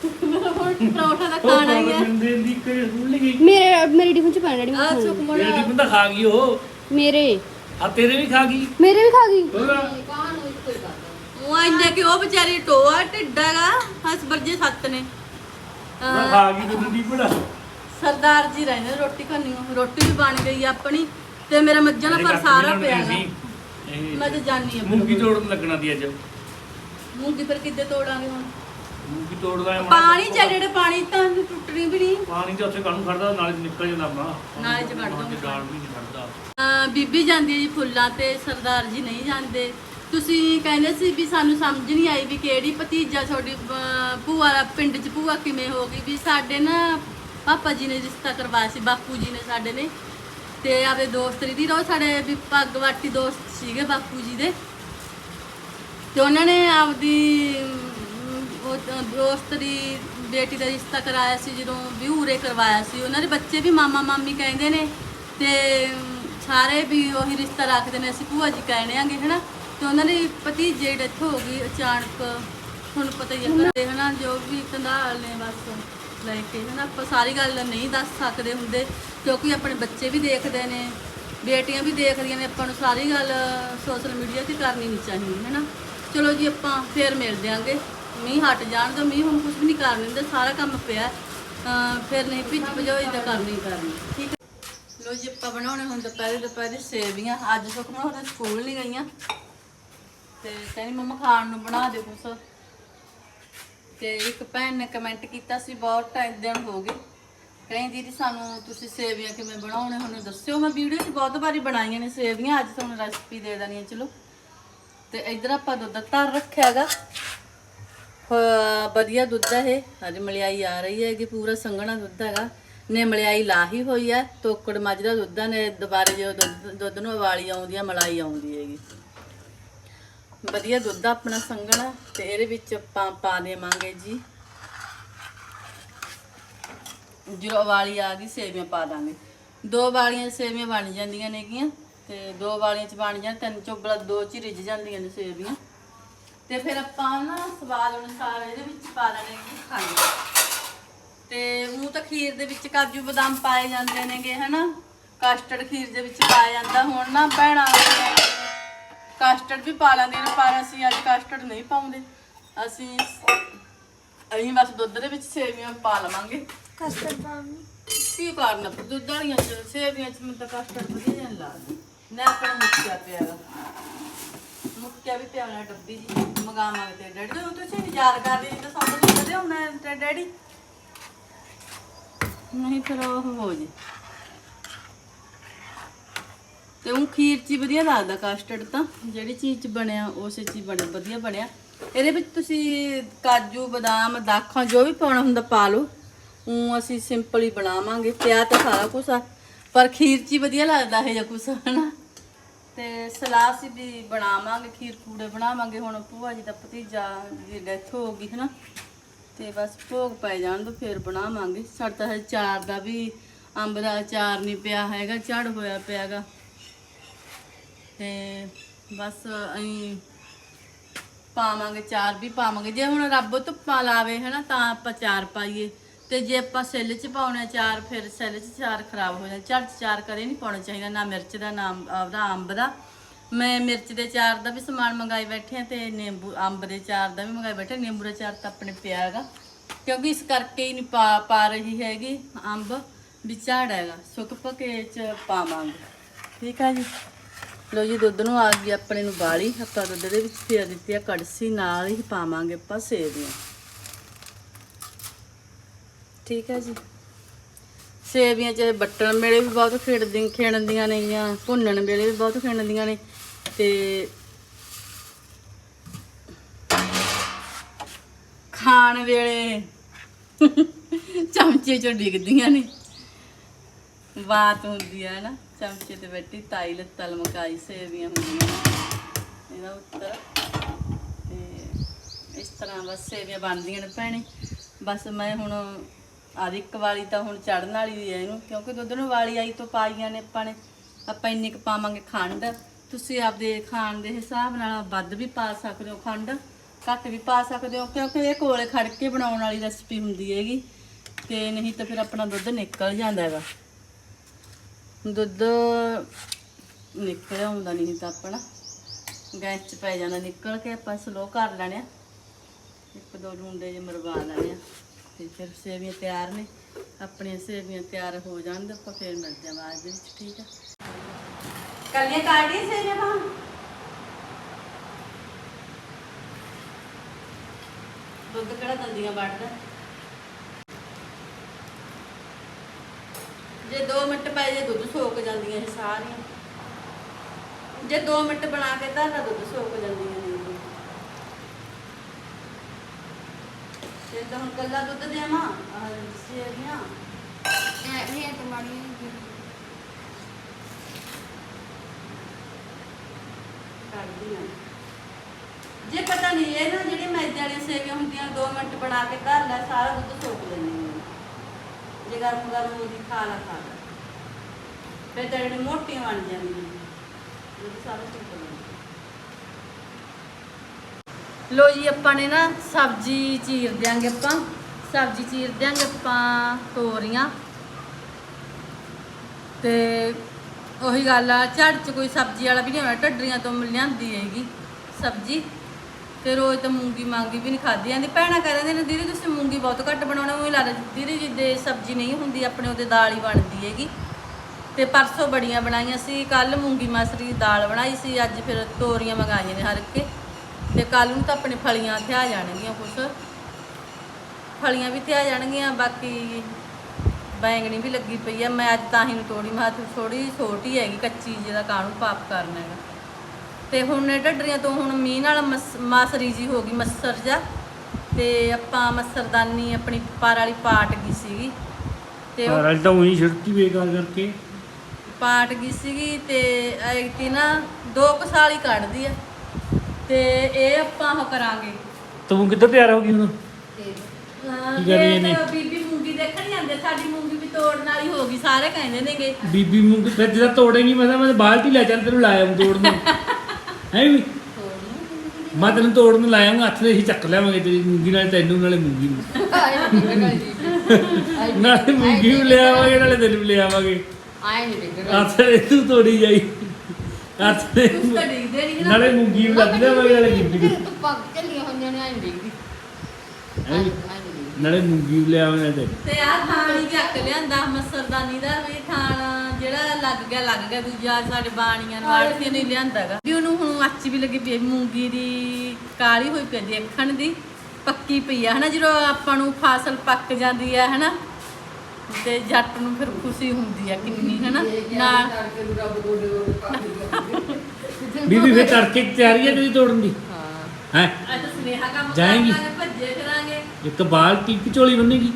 [SPEAKER 1] ਪਰੌਠਾ ਦਾ ਖਾਣਾ ਹੀ ਹੈ
[SPEAKER 2] ਬੰਦੇ ਦੀ ਕੋਈ ਰੂਲ ਗਈ।
[SPEAKER 3] ਮੇਰੇ ਮੇਰੇ ਟੀਫਨ ਚ ਪਾਣੀ ਡੈਡੀ ਮੈਂ
[SPEAKER 1] ਆ
[SPEAKER 3] ਖਾਣਾ।
[SPEAKER 1] ਸੁਖਮਨ
[SPEAKER 2] ਤੇਰੇ ਦੀ ਬੰਦਾ ਖਾ ਗਈ ਉਹ।
[SPEAKER 3] ਮੇਰੇ।
[SPEAKER 2] ਆ ਤੇਰੇ ਵੀ ਖਾ ਗਈ।
[SPEAKER 3] ਮੇਰੇ ਵੀ ਖਾ ਗਈ।
[SPEAKER 2] ਹੋਰ
[SPEAKER 1] ਉਹ ਇੰਨੇ ਕਿ ਉਹ ਵਿਚਾਰੀ ਟੋਆ ਢਿੱਡਾਗਾ ਹਸ ਵਰਜੇ ਸੱਤ ਨੇ।
[SPEAKER 2] ਮੈਂ
[SPEAKER 1] ਅਹ,
[SPEAKER 2] ਖਾ ਗਈ ਤੂੰ ਦੀ ਬੜਾ
[SPEAKER 1] ਸਰਦਾਰ ਜੀ ਰਹਿੰਦੇ ਨੇ ਰੋਟੀ ਖਾਣੀ ਰੋਟੀ ਵੀ ਬਣ ਗਈ ਆ ਆਪਣੀ ਤੇ ਮੇਰਾ ਮੱਝਾਂ ਦਾ ਪਰ ਸਾਰਾ ਪਿਆ ਗਾ ਮੈਂ ਤੇ ਜਾਣੀ ਆ
[SPEAKER 2] ਮੂੰਗੀ ਤੋੜਨ ਲੱਗਣਾ ਦੀ ਅੱਜ।
[SPEAKER 1] ਮੂੰਗੀ ਫਿਰ ਕਿੱਦੇ ਤੋੜਾਂਗੇ ਹੁਣ?
[SPEAKER 2] ਮੂੰਗੀ ਤੋੜਦਾ ਹੈ
[SPEAKER 1] ਪਾਣੀ ਚ ਜਿਹੜੇ ਪਾਣੀ ਤਾਂ ਟੁੱਟਣੀ ਵੀ ਨਹੀਂ।
[SPEAKER 2] ਪਾਣੀ ਤੇ ਉੱਥੇ ਕਾਹਨੂੰ ਖੜਦਾ ਨਾਲੇ ਚ ਨਿਕਲ ਜਾਂਦਾ ਆਪਣਾ।
[SPEAKER 1] ਨਾਲੇ ਚ ਦਊਂਗਾ।
[SPEAKER 2] ਚ ਗਾਲ ਵੀ ਨਹੀਂ ਖੜਦਾ
[SPEAKER 1] ਬੀਬੀ ਜਾਂਦੀ ਹੈ ਜੀ ਫੁੱਲਾਂ ਤੇ ਸਰਦਾਰ ਜੀ ਨਹੀਂ ਜਾਂਦੇ। ਤੁਸੀਂ ਕਹਿੰਦੇ ਸੀ ਵੀ ਸਾਨੂੰ ਸਮਝ ਨਹੀਂ ਆਈ ਵੀ ਕਿਹੜੀ ਭਤੀਜਾ ਤੁਹਾਡੀ ਭੂਆ ਦਾ ਪਿੰਡ 'ਚ ਭੂਆ ਕਿਵੇਂ ਹੋ ਗਈ ਵੀ ਸਾਡੇ ਨਾ ਪਾਪਾ ਜੀ ਨੇ ਰਿਸ਼ਤਾ ਕਰਵਾਇਆ ਸੀ ਬਾਪੂ ਜੀ ਨੇ ਸਾਡੇ ਨੇ। ਤੇ ਆਪਦੇ ਦੋਸਤ ਦੀ ਰੋ ਸਾਡੇ ਵੀ ਪੱਗ ਵਾਟੀ ਦੋਸਤ ਸੀਗੇ ਬਾਪੂ ਜੀ ਦੇ। ਤੇ ਉਹਨਾਂ ਨੇ ਆਪਦੀ ਦੋਸਤ ਦੀ ਬੇਟੀ ਦਾ ਰਿਸ਼ਤਾ ਕਰਾਇਆ ਸੀ ਜਦੋਂ ਵਿਹੂਰੇ ਕਰਵਾਇਆ ਸੀ। ਉਹਨਾਂ ਦੇ ਬੱਚੇ ਵੀ ਮਾਮਾ ਮਾਮੀ ਕਹਿੰਦੇ ਨੇ। ਤੇ ਸਾਰੇ ਵੀ ਉਹੀ ਰਿਸ਼ਤਾ ਰੱਖਦੇ ਨੇ ਅਸੀਂ ਭੂਆ ਜੀ ਕਹਿੰਦੇ ਆਂਗੇ ਹਨਾ। ਤੇ ਉਹਨਾਂ ਦੀ ਭਤੀਜੇ ਡੈਥ ਹੋ ਗਈ ਅਚਾਨਕ ਤੁਹਾਨੂੰ ਪਤਾ ਹੀ ਹੈ ਕਰਦੇ ਹਨਾ ਜੋ ਵੀ ਕੰਧਾਲ ਨੇ ਬਸ। ਲੈ ਕੇ ਨਾ ਆਪਾਂ ਸਾਰੀ ਗੱਲ ਨਹੀਂ ਦੱਸ ਸਕਦੇ ਹੁੰਦੇ, ਕਿਉਂਕਿ ਆਪਣੇ ਬੱਚੇ ਵੀ ਦੇਖਦੇ ਨੇ, ਬੇਟੀਆਂ ਵੀ ਦੇਖਦੀਆਂ ਨੇ, ਆਪਾਂ ਨੂੰ ਸਾਰੀ ਗੱਲ ਸੋਸ਼ਲ ਮੀਡੀਆ ਤੇ ਕਰਨੀ ਨਹੀਂ ਚਾਹੀਦੀ ਹੈ ਨਾ ਚਲੋ ਜੀ ਆਪਾਂ ਫੇਰ ਮਿਲ ਦਿਆਂਗੇ ਮੀਂਹ ਹਟ ਜਾਣ ਤਾਂ ਮੀਂਹ ਹੁਣ ਕੁਝ ਵੀ ਨਹੀਂ ਕਰਨ ਦਿੰਦੇ, ਸਾਰਾ ਕੰਮ ਪਿਆ। ਫਿਰ ਨਹੀਂ ਭਿੱਜ ਭਜੋਈ ਤਾਂ ਕਰਨੀ ਹੀ ਕਰਨੀ, ਠੀਕ ਹੈ। ਲੋ ਜੀ ਆਪਾਂ ਬਣਾਉਣੇ ਹੁਣ ਦੁਪਹਿਰੇ ਦੁਪਹਿਰੇ ਸੇਵੀਆਂ, ਅੱਜ ਸੁਖਮਨ ਉਹਦੇ ਸਕੂਲ ਨਹੀਂ ਗਈਆਂ। ਤੇ ਕਹਿੰਦੀ ਮੰਮਾ ਖਾਣ ਨੂੰ ਬਣਾ ਦਿਓ ਕੁਛ। ਤੇ ਇੱਕ ਭੈਣ ਨੇ ਕਮੈਂਟ ਕੀਤਾ ਸੀ, ਬਹੁਤ ਟਾਈਮ ਦਿਨ ਹੋ ਗਏ। ਕਹਿੰਦੀ, ਦੀਦੀ, ਸਾਨੂੰ ਤੁਸੀਂ ਸੇਵੀਆਂ ਕਿਵੇਂ ਬਣਾਉਣੇ? ਹੁਣ ਦੱਸਿਓ ਮੈਂ ਵੀਡੀਓ 'ਚ ਬਹੁਤ ਵਾਰੀ ਬਣਾਈਆਂ ਨੇ ਸੇਵੀਆਂ, ਅੱਜ ਤੁਹਾਨੂੰ ਰੈਸਪੀ ਦੇ ਦੇਣੀ ਚਲੋ। ਤੇ ਇਧਰ ਆਪਾਂ ਦੁੱਧ ਧਰ ਰੱਖਿਆਗਾ। ਵਧੀਆ ਦੁੱਧ ਹੈ ਇਹ। ਅੱਜ ਮਲਿਆਈ ਆ ਰਹੀ ਹੈ ਕਿ ਪੂਰਾ ਸੰਘਣਾ ਦੁੱਧ ਹੈਗਾ। ਨੇ ਮਲਿਆਈ ਲਾਹੀ ਹੋਈ ਹੈ, ਤੋਕੜ ਮੱਝ ਦਾ ਦੁੱਧ ਨੇ ਦੁਬਾਰੇ ਜਦੋਂ ਦੁੱਧ ਦੁੱਧ ਨੂੰ ਉਬਾਲੀ ਆਉਂਦੀ ਹੈ ਮਲਾਈ ਆਉਂਦੀ ਹੈਗੀ। ਵਧੀਆ ਦੁੱਧ ਆਪਣਾ ਸੰਘਣਾ ਤੇ ਇਹਦੇ ਵਿੱਚ ਆਪਾਂ ਪਾ ਦੇਵਾਂਗੇ ਜੀ। ਜਦੋਂ ਵਾਲੀ ਆ ਗਈ ਸੇਵੀਆਂ ਪਾ ਦਾਂਗੇ। ਦੋ ਵਾਲੀਆਂ ਸੇਵੀਆਂ ਬਣ ਜਾਂਦੀਆਂ ਨੇਗੀਆਂ ਤੇ ਦੋ ਵਾਲੀਆਂ ਚ ਬਣ ਜਾਣ, ਤਿੰਨ ਚੋਬਲਾ ਦੋ ਚ ਹੀ ਰਿੱਝ ਜਾਂਦੀਆਂ ਨੇ ਸੇਵੀਆਂ। ਤੇ ਫਿਰ ਆਪਾਂ ਨਾ ਸਵਾਦ ਅਨੁਸਾਰ ਇਹਦੇ ਵਿੱਚ ਪਾ ਲੈਣੇ ਨੇ ਖੰਡ। ਤੇ ਉਹ ਤਾਂ ਖੀਰ ਦੇ ਵਿੱਚ ਕਾਜੂ ਬਦਾਮ ਪਾਏ ਜਾਂਦੇ ਨੇਗੇ, ਹਨਾ? ਕਸਟਰਡ ਖੀਰ ਦੇ ਵਿੱਚ ਪਾਇਆ ਜਾਂਦਾ। ਹੁਣ ਨਾ ਭੈਣਾਂ ਕਸਟਰਡ ਵੀ ਪਾ ਲੈਂਦੇ ਨੇ ਪਰ ਅਸੀਂ ਅੱਜ ਕਸਟਰਡ ਨਹੀਂ ਪਾਉਂਦੇ। ਅਸੀਂ ਅਸੀਂ ਬਸ ਦੁੱਧ ਦੇ ਵਿੱਚ ਸੇਵੀਆਂ ਪਾ ਲਵਾਂਗੇ।
[SPEAKER 4] ਕਸਟਰਡ ਪਾਉਣੀ
[SPEAKER 1] ਕੀ ਕਰਨਾ ਦੁੱਧ ਵਾਲੀਆਂ ਚ ਸੇਵੀਆਂ ਚ ਮੈਨੂੰ ਤਾਂ ਕਸਟਰਡ ਵਧੀਆ ਜਿਹਾ ਨੀ ਲੱਗਦਾ। ਨਾ ਆਪਣਾ ਮੁੱਕਿਆ ਪਿਆ ਗਾ। ਮੁੱਕਿਆ ਵੀ ਪਿਆ ਹੋਣਾ ਡੱਬੀ ਜੀ। ਮੰਗਾਵਾਂਗੇ ਤੇ ਡੈਡੀ ਤੋਂ ਤੁਸੀਂ ਇੰਤਜ਼ਾਰ ਕਰਦੇ ਜਿੱਦਾਂ ਸੌਂਦੇ ਨਿਕਲਦੇ ਹੁੰਦੇ ਤੇ ਡੈਡੀ। ਨਹੀਂ ਫਿਰ ਉਹ ਹੋ ਜੇ। ਤੇ ਉਹ ਖੀਰ ਚ ਹੀ ਵਧੀਆ ਲੱਗਦਾ ਕਸਟਰਡ ਤਾਂ। ਜਿਹੜੀ ਚੀਜ਼ ਚ ਬਣਿਆ, ਉਸੇ ਚ ਹੀ ਬਣਿਆ ਵਧੀਆ ਬਣਿਆ। ਇਹਦੇ ਵਿੱਚ ਤੁਸੀਂ ਕਾਜੂ, ਬਦਾਮ, ਦਾਖਾਂ, ਜੋ ਵੀ ਪਾਉਣਾ ਹੁੰਦਾ ਪਾ ਲਓ। ਉਹ ਅਸੀਂ ਸਿੰਪਲ ਹੀ ਬਣਾਵਾਂਗੇ, ਪਿਆ ਤਾਂ ਸਾਰਾ ਕੁਝ ਆ। ਪਰ ਖੀਰ ਚ ਹੀ ਵਧੀਆ ਲੱਗਦਾ ਇਹ ਜਿਹਾ ਕੁਛ, ਹਨਾ। ਤੇ ਸਲਾਦ ਅਸੀਂ ਵੀ ਬਣਾਵਾਂਗੇ, ਖੀਰ ਪੂੜੇ ਬਣਾਵਾਂਗੇ। ਹੁਣ ਭੂਆ ਜੀ ਦਾ ਭਤੀਜਾ ਦੀ ਡੈਥ ਹੋ ਗਈ, ਹਨਾ। ਤੇ ਬਸ ਭੋਗ ਪੈ ਜਾਣ ਤੋਂ ਫਿਰ ਬਣਾਵਾਂਗੇ। ਸਾਡਾ ਤਾਂ ਚਾਰ ਦਾ ਵੀ ਅੰਬ ਦਾ ਅਚਾਰ ਨਹੀਂ ਪਿਆ ਹੈਗਾ, ਝੜ ਹੋਇਆ ਪਿਆਗਾ ਤੇ ਬਸ ਅਸੀਂ ਪਾਵਾਂਗੇ, ਚਾਰ ਵੀ ਪਾਵਾਂਗੇ। ਜੇ ਹੁਣ ਰੱਬ ਧੁੱਪਾਂ ਲਾਵੇ, ਹਨਾ, ਤਾਂ ਆਪਾਂ ਚਾਰ ਪਾਈਏ। ਤੇ ਜੇ ਆਪਾਂ ਸੈੱਲ 'ਚ ਪਾਉਣਾ ਚਾਰ, ਫਿਰ ਸੈੱਲ 'ਚ ਚਾਰ ਖਰਾਬ ਹੋ ਜਾਂਦਾ। ਝੜ 'ਚ ਚਾਰ ਕਰੇ ਨਹੀਂ ਪਾਉਣਾ ਚਾਹੀਦਾ, ਨਾ ਮਿਰਚ ਦਾ, ਨਾ ਅੰਬ- ਉਹਦਾ ਅੰਬ ਦਾ। ਮੈਂ ਮਿਰਚ ਦੇ ਚਾਰ ਦਾ ਵੀ ਸਮਾਨ ਮੰਗਾਈ ਬੈਠੇ ਆ, ਤੇ ਨਿੰਬੂ, ਅੰਬ ਦੇ ਚਾਰ ਦਾ ਵੀ ਮੰਗਾਈ ਬੈਠੇ ਨਿੰਬੂ ਦਾ ਚਾਰ ਤਾਂ ਆਪਣੇ ਪਿਆ ਹੈਗਾ। ਕਿਉਂਕਿ ਇਸ ਕਰਕੇ ਹੀ ਨਹੀਂ ਪਾ ਪਾ ਰਹੀ ਹੈਗੀ ਅੰਬ, ਵੀ ਝਾੜ ਹੈਗਾ। ਸੁੱਕ ਪਕੇ ਚ ਪਾਵਾਂਗੇ। ਠੀਕ ਆ ਜੀ? ਲੋ ਜੀ, ਦੁੱਧ ਨੂੰ ਆ ਗਈ ਆਪਣੇ ਨੂੰ ਬਾਲੀ। ਆਪਾਂ ਦੁੱਧ ਦੇ ਵਿੱਚ ਫੇਰ ਦਿੱਤੀ ਆ ਕੜਸੀ, ਨਾਲ ਹੀ ਪਾਵਾਂਗੇ ਆਪਾਂ ਸੇਵੀਆਂ ਠੀਕ ਹੈ ਜੀ। ਸੇਵੀਆਂ ਚ ਬੱਟਣ ਵੇਲੇ ਵੀ ਬਹੁਤ ਖੇਡਦੀਆਂ ਖੇਡਦੀਆਂ ਨੇਗੀਆਂ, ਭੁੰਨਣ ਵੇਲੇ ਵੀ ਬਹੁਤ ਖੇਡਦੀਆਂ ਨੇ। ਤੇ ਖਾਣ ਵੇਲੇ ਚਮਚੇ ਚੋਂ ਡਿੱਗਦੀਆਂ ਨੇ। ਬਾਤ ਹੁੰਦੀ ਹੈ ਨਾ? ਚਮਚੇ ਤੇ ਬੈਠੀ, ਤਾਈ ਲੱਤਾਂ ਲਮਕਾਈ, ਸੇਵੀਆਂ ਹੁੰਦੀਆਂ ਨੇ ਇਹਦਾ ਉੱਤਰ। ਤੇ ਇਸ ਤਰ੍ਹਾਂ ਬਸ ਸੇਵੀਆਂ ਬਣਦੀਆਂ ਨੇ ਭੈਣੇ। ਬਸ ਮੈਂ ਹੁਣ, ਆਹ ਇੱਕ ਵਾਲੀ ਤਾਂ ਹੁਣ ਚੜਨ ਵਾਲੀ ਹੈ ਇਹਨੂੰ, ਕਿਉਂਕਿ ਦੁੱਧ ਨੂੰ ਵਾਲੀ ਆਈ ਤੋਂ ਪਾਈਆਂ ਨੇ ਆਪਾਂ ਨੇ। ਆਪਾਂ ਇੰਨੀ ਕੁ ਪਾਵਾਂਗੇ ਖੰਡ। ਤੁਸੀਂ ਆਪਦੇ ਖਾਣ ਦੇ ਹਿਸਾਬ ਨਾਲ ਵੱਧ ਵੀ ਪਾ ਸਕਦੇ ਹੋ ਖੰਡ, ਘੱਟ ਵੀ ਪਾ ਸਕਦੇ ਹੋ, ਕਿਉਂਕਿ ਇਹ ਕੋਲੇ ਖੜ ਕੇ ਬਣਾਉਣ ਵਾਲੀ ਰੈਸਪੀ ਹੁੰਦੀ ਹੈਗੀ। ਤੇ ਨਹੀਂ ਤਾਂ ਫਿਰ ਆਪਣਾ ਦੁੱਧ ਨਿਕਲ ਜਾਂਦਾ ਹੈਗਾ। ਦੁੱਧ ਨਿਕਲ ਆਉਂਦਾ ਨਹੀਂ ਤਾਂ ਆਪਣਾ। ਗੈਸ 'ਚ ਪੈ ਜਾਂਦਾ, ਨਿਕਲ ਕੇ ਆਪਾਂ ਸਲੋ ਕਰ ਲੈਣੇ ਆ। ਇੱਕ ਦੋ ਲੂੰਡੇ ਜੇ ਮਰਵਾ ਲੈਣੇ ਆ, ਤੇ ਫਿਰ ਸੇਵੀਆਂ ਤਿਆਰ ਨੇ। ਆਪਣੀਆਂ ਸੇਵੀਆਂ ਤਿਆਰ ਹੋ ਜਾਣ ਤੇ ਆਪਾਂ ਫਿਰ ਮਿਲਦੇ ਆ ਬਾਅਦ ਦੇ ਵਿੱਚ, ਠੀਕ ਆ? ਕੱਲੀਆਂ ਕਾੜੀਆਂ ਸੇਵੀਆਂ ਤਾਂ ਦੁੱਧ ਕਿਹੜਾ ਦੰਦੀਆਂ ਵੱਢਦਾ? ਜੇ 2 ਮਿੰਟ ਪੈ ਜੇ ਦੁੱਧ ਸੋਕ ਜਾਂਦੀਆਂ ਇਹ ਸਾਰੀਆਂ। ਜੇ 2 ਮਿੰਟ ਬਣਾ ਕੇ ਤਾਂ ਦੁੱਧ ਸੋਕ ਜਾਂਦੀਆਂ ਨੇ ਇਹ। ਤੇ ਹੁਣ ਕੱਲਾ ਦੁੱਧ ਦੇਵਾਂ? ਆਹ ਸੇਵੀਆਂ
[SPEAKER 4] ਇਹ ਵੀ ਤੁਹਾਡੀ
[SPEAKER 1] ਕੱਢਦੀਆਂ ਜੇ। ਪਤਾ ਨਹੀਂ ਇਹ ਨਾ ਜਿਹੜੇ ਮੈਦੇ ਵਾਲੀਆਂ ਸੇਵੀਆਂ ਹੁੰਦੀਆਂ 2 ਮਿੰਟ ਬਣਾ ਕੇ ਘਰ ਲੈ ਸਾਰਾ ਦੁੱਧ ਸੋਕ ਲੈਂਦੀਆਂ। ਨੇ ਜੇ ਗਰਮ ਗਰਮ ਉਹਦੀ ਖਾ ਲਾ ਖਾ ਲਾ। ਫਿਰ ਤਾਂ ਜਿਹੜੀ ਮੋਟੀਆਂ ਬਣ ਜਾਂਦੀਆਂ। ਨੇ ਸਾਰਾ ਸੋਕ ਲੋ ਜੀ, ਆਪਾਂ ਨੇ ਨਾ ਸਬਜ਼ੀ ਚੀਰ ਦਿਆਂਗੇ ਆਪਾਂ। ਸਬਜ਼ੀ ਚੀਰ ਦਿਆਂਗੇ ਆਪਾਂ ਤੋਰੀਆਂ। ਤੇ ਉਹੀ ਗੱਲ ਆ, ਝੜ ਚ ਕੋਈ ਸਬਜ਼ੀ ਵਾਲਾ ਵੀ ਨਹੀਂ ਹੋਣਾ, ਢੱਡਰੀਆਂ ਤੋਂ ਮਿਲ ਜਾਂਦੀ ਹੈਗੀ ਸਬਜ਼ੀ। ਤੇ ਰੋਜ਼ ਤਾਂ ਮੂੰਗੀ ਮਾਂਗੀ ਵੀ ਨਹੀਂ ਖਾਦੀ ਜਾਂਦੀ। ਭੈਣਾਂ ਕਹਿ ਦਿੰਦੇ ਨੇ, ਦੀਦੀ, ਤੁਸੀਂ ਮੂੰਗੀ ਬਹੁਤ ਘੱਟ ਬਣਾਉਣਾ। ਉਹ ਲੱਗਦਾ ਦੀਦੀ, ਜਿੱਦੇ ਸਬਜ਼ੀ ਨਹੀਂ ਹੁੰਦੀ, ਆਪਣੇ ਉਹਦੇ ਦਾਲ ਹੀ ਬਣਦੀ ਹੈਗੀ। ਤੇ ਪਰਸੋਂ ਬੜੀਆਂ ਬਣਾਈਆਂ ਸੀ ਕੱਲ ਮੂੰਗੀ ਮਸਰੀ ਦੀ ਦਾਲ ਬਣਾਈ ਸੀ, ਅੱਜ ਫਿਰ ਤੋਰੀਆਂ ਮੰਗਾਈਆਂ ਨੇ ਹਰ ਕੇ ਤੇ ਕੱਲ ਨੂੰ ਤਾਂ ਆਪਣੇ ਫਲੀਆਂ ਥਿਆ ਜਾਣਗੀਆਂ ਕੁਛ। ਫਲੀਆਂ ਵੀ ਥਿਆ ਜਾਣਗੀਆਂ, ਬਾਕੀ ਬੈਂਗਣੀ ਵੀ ਲੱਗੀ ਪਈ ਆ। ਮੈਂ ਅੱਜ ਤਾਂ ਹੀ ਨੂੰ ਤੋੜੀ, ਮੈਂ ਥੋੜੀ ਛੋਟੀ ਹੈਗੀ, ਕੱਚੀ ਜਿਹਦਾ ਕਾਹਨੂੰ ਪਾਪ ਕਰਨਾ ਹੈਗਾ। ਤੇ ਹੁਣ ਇਹ ਢੱਡਰੀਆਂ ਤੋਂ ਹੁਣ ਮੀਂਹ ਨਾਲ ਮਸ- ਮਾਸਰੀ ਜੀ ਹੋ ਗਈ ਮੱਸਰ ਜਾ ਤੇ ਆਪਾਂ ਮੱਸਰਦਾਨੀ ਆਪਣੀ ਪਾਰ ਵਾਲੀ ਪਾਟ ਗਈ ਸੀਗੀ। ਤੇ ਉਹ
[SPEAKER 2] ਪਰ ਅੱਜ ਤਾਂ ਉਹੀ ਛਿੜਕੀ ਬੇਕਾਰ ਕਰਕੇ।
[SPEAKER 1] ਪਾਟ ਗਈ ਸੀਗੀ ਤੇ ਐਤੀ ਨਾ ਦੋ ਕੁ ਸਾਲ ਹੀ ਕੱਢਦੀ ਆ। ਤੇ ਇਹ ਆਪਾਂ ਉਹ ਕਰਾਂਗੇ।
[SPEAKER 2] ਤੂੰ ਕਿੱਧਰ ਤਿਆਰ ਹੋ ਗਈ ਹੁਣ?
[SPEAKER 3] ਤੇ
[SPEAKER 1] ਹਾਂ,
[SPEAKER 2] ਕੀ ਕਰ ਰਹੀ
[SPEAKER 1] ਇਹ
[SPEAKER 2] ਨੇ?
[SPEAKER 1] ਤਾਂ ਬੀਬੀ ਮੂੰਗੀ ਦੇਖਣ ਜਾਂਦੇ ਸਾਡੀ ਮੂੰਗੀ ਵੀ ਤੋੜਨ ਵਾਲੀ ਹੋ ਗਈ ਸਾਰੇ ਕਹਿੰਦੇ ਨੇਗੇ।
[SPEAKER 2] ਬੀਬੀ ਮੂੰਗ ਫਿਰ ਜਿਹੜਾ ਤੋੜੇਗੀ ਮੈਂ ਤਾਂ ਮੈਂ ਬਾਲਟੀ ਲੈ ਚੱਲ ਤੈਨੂੰ ਲਾਇਆ ਹੂੰ ਤੋੜਨ ਨੂੰ। ਹੈ ਵੀ? ਮੈਂ ਤੈਨੂੰ ਤੋੜਨ ਨੂੰ ਲਾਇਆ ਹੂੰ ਹੱਥ ਦੇ ਹੀ ਚੱਕ ਲਿਆਵਾਂਗੇ ਤੇਰੀ ਮੂੰਗੀ ਨਾਲ ਤੈਨੂੰ ਨਾਲੇ ਮੂੰਗੀ ਨੂੰ। ਨਾਲੇ ਮੂੰਗੀ ਵੀ ਲਿਆਵਾਂਗੇ ਨਾਲੇ ਤੈਨੂੰ ਵੀ ਲਿਆਵਾਂਗੇ।
[SPEAKER 3] ਆਏ ਨਹੀਂ ਡਿੱਗਣਾ
[SPEAKER 2] ਹੱਥ ਦੇ ਤੂੰ ਤੋੜੀ ਜਾਈ। ਹੱਥ ਦੇ
[SPEAKER 1] ਕੁਛ ਤਾਂ ਡਿੱਗਦੇ ਨਹੀਂ ਨਾ।
[SPEAKER 2] ਨਾਲੇ ਮੂੰਗੀ ਵੀ ਲੱਗ ਲਿਆਵਾਂਗੇ ਨਾਲੇ ਬੀਬੀ ਨੂੰ
[SPEAKER 3] ਤੂੰ ਪੱਕ ਚੱਲੀਆਂ ਹੋਈਆਂ ਨੇ ਆਏ ਨਹੀਂ ਡਿੱਗਦੀ।
[SPEAKER 2] ਹੈਂ ਵੀ?
[SPEAKER 3] ਆਏ ਨਹੀਂ ਡਿੱਗਦੀ।
[SPEAKER 2] ਨਾਲੇ ਮੂੰਗੀ ਵੀ ਲਿਆਵਾਂਗੇ ਤੈਨੂੰ।
[SPEAKER 1] ਤੇ ਆਹ ਥਾਣ ਚੱਕ ਲਿਆਂਦਾ ਮਸਰਦਾਨੀ ਦਾ ਵੀ ਥਾਣ ਜਿਹੜਾ ਲੱਗ ਗਿਆ ਲੱਗ ਗਿਆ ਦੂਜਾ ਸਾਡੇ ਬਾਣੀਆਂ ਨੂੰ ਆੜਤੀ ਨਹੀਂ ਲਿਆਂਦਾਗਾ ਵੀ ਉਹਨੂੰ ਹੁਣ ਅੱਛ ਵੀ ਲੱਗੀ ਪਈ ਹੈ, ਮੂੰਗੀ ਦੀ ਕਾਲੀ ਹੋਈ ਪਈ ਹੈ ਦੇਖਣ ਦੀ ਪੱਕੀ ਪਈ ਆ ਹਨਾ ਜਦੋਂ ਆਪਾਂ ਨੂੰ ਫਸਲ ਪੱਕ ਜਾਂਦੀ ਹੈ ਹਨਾ ਤੇ ਜੱਟ ਨੂੰ ਫਿਰ ਖੁਸ਼ੀ ਹੁੰਦੀ ਆ ਕਿੰਨੀ ਹਨਾ ਨਾਲ
[SPEAKER 3] ਕਰਕੇ ਨੂੰ ਰੱਬ ਗੋਡੇ ਗੋਡੇ ਪਾ ਦਿਆ
[SPEAKER 2] ਬੀਬੀ ਫਿਰ ਤੜਕੇ ਦੀ ਤਿਆਰੀ ਹੈ ਤੇਰੀ ਤੋੜਨ ਦੀ?
[SPEAKER 3] ਹਾਂ।
[SPEAKER 2] ਹੈ?
[SPEAKER 1] ਅੱਜ ਸੁਨੇਹਾ ਕੰਮ
[SPEAKER 2] ਜਾਏਂਗੀ?
[SPEAKER 1] ਕਰਾਂਗੇ ਭੱਜੇ ਫਿਰਾਂਗੇ।
[SPEAKER 2] ਇੱਕ ਬਾਲਟੀ ਕਿ ਝੋਲੀ ਬੰਨੇਗੀ?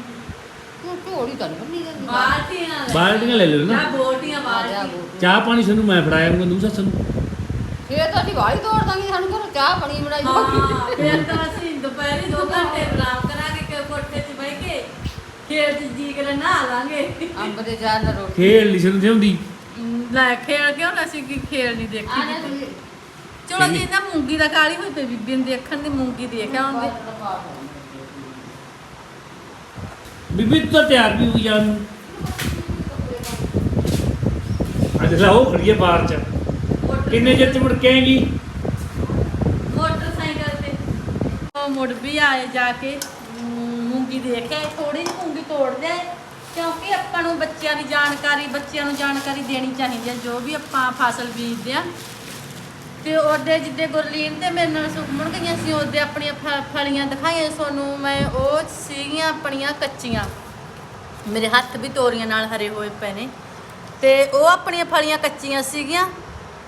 [SPEAKER 3] ਤੂੰ ਢੋੜੀ ਤਾਂ ਨਹੀਂ ਕਰਦੀ
[SPEAKER 1] ਬਾਲਟੀਆਂ ਲੈ
[SPEAKER 2] ਬਾਲਟੀਆਂ ਲੈ ਲਓ ਨਾ।
[SPEAKER 3] ਆ
[SPEAKER 1] ਬਾਲਟੀਆਂ
[SPEAKER 3] ਬੋਲ
[SPEAKER 2] ਚਾਹ ਪਾਣੀ ਸਾਨੂੰ ਮੈਂ ਫੜਾਇਆ ਨੂੰ ਸੱਸ ਨੂੰ।
[SPEAKER 3] ਫੇਰ ਤਾਂ ਅਸੀਂ ਵਾਲੀ ਤੋੜ ਦਾਂਗੇ ਸਾਨੂੰ ਘਰੋਂ ਚਾਹ ਬਣੀ ਬਣਾਈ
[SPEAKER 1] ਹਾਂ ਫਿਰ ਤਾਂ ਅਸੀਂ ਦੁਪਹਿਰੇ 2 ਘੰਟੇ ਆਰਾਮ ਕਰਾਂਗੇ ਕਿ ਕੋਠੇ 'ਚ ਬਹਿ ਕੇ ਖੇਤ 'ਚ ਜੀ ਕਰ ਨਹਾ ਲਾਂਗੇ।
[SPEAKER 3] ਅੰਬ ਦੇ ਚਾਹ ਨਾਲ ਰੋਟੀ।
[SPEAKER 2] ਖੇਲ ਨਹੀਂ ਸਾਨੂੰ ਹੁੰਦੀ
[SPEAKER 1] ਲੈ ਖੇਲ ਕਿਉਂ ਨਾ ਅਸੀਂ ਕੀ ਖੇਲ ਨਹੀਂ ਦੇਖੀ
[SPEAKER 3] ਨਾ।
[SPEAKER 1] ਚਲੋ ਜੀ ਨਾ ਮੂੰਗੀ ਦਾ ਕਾਲੀ ਹੋਈ ਤੇ ਬੀਬੀ ਨੂੰ ਦੇਖਣ ਦੀ ਮੂੰਗੀ ਦੇਖ ਆਉਂਦੇ
[SPEAKER 2] ਬੀਬੀ ਤੂੰ ਤਿਆਰ ਵੀ ਹੋ ਗਈ ਜਾਣ ਨੂੰ ਅੱਜ ਲਾਓ ਖੜੀਏ ਬਾਹਰ ਚ। ਕਿੰਨੇ ਚਿਰ ਚ ਮੁੜ ਕੇ ਆਏਗੀ?
[SPEAKER 1] ਮੋਟਰਸਾਈਕਲ ਤੇ। ਉਹ ਮੁੜ ਵੀ ਆਏ ਜਾ ਕੇ। ਅਮ, ਮੂੰਗੀ ਦੇਖਿਆ ਥੋੜੀ ਜਿਹੀ ਮੂੰਗੀ ਤੋੜਦੇ ਆ ਕਿਉਂਕਿ ਆਪਾਂ ਨੂੰ ਬੱਚਿਆਂ ਦੀ ਜਾਣਕਾਰੀ ਬੱਚਿਆਂ ਨੂੰ ਜਾਣਕਾਰੀ ਦੇਣੀ ਚਾਹੀਦੀ ਹੈ ਜੋ ਵੀ ਆਪਾਂ ਫਸਲ ਬੀਜਦੇ ਆ। ਤੇ ਉਹਦੇ ਜਿੱਦੇ ਗੁਰਲੀਨ ਤੇ ਮੇਰੇ ਨਾਲ ਸੁਖਮਣ ਗਈਆਂ ਸੀ ਉਹਦੇ ਆਪਣੀਆਂ ਫ- ਫਲੀਆਂ ਦਿਖਾਈਆਂ ਤੁਹਾਨੂੰ। ਮੈਂ ਉਹ ਸੀਗੀਆਂ ਆਪਣੀਆਂ ਕੱਚੀਆਂ। ਮੇਰੇ ਹੱਥ ਵੀ ਤੋਰੀਆਂ ਨਾਲ ਹਰੇ ਹੋਏ ਪਏ ਨੇ। ਤੇ ਉਹ ਆਪਣੀਆਂ ਫਲੀਆਂ ਕੱਚੀਆਂ ਸੀਗੀਆਂ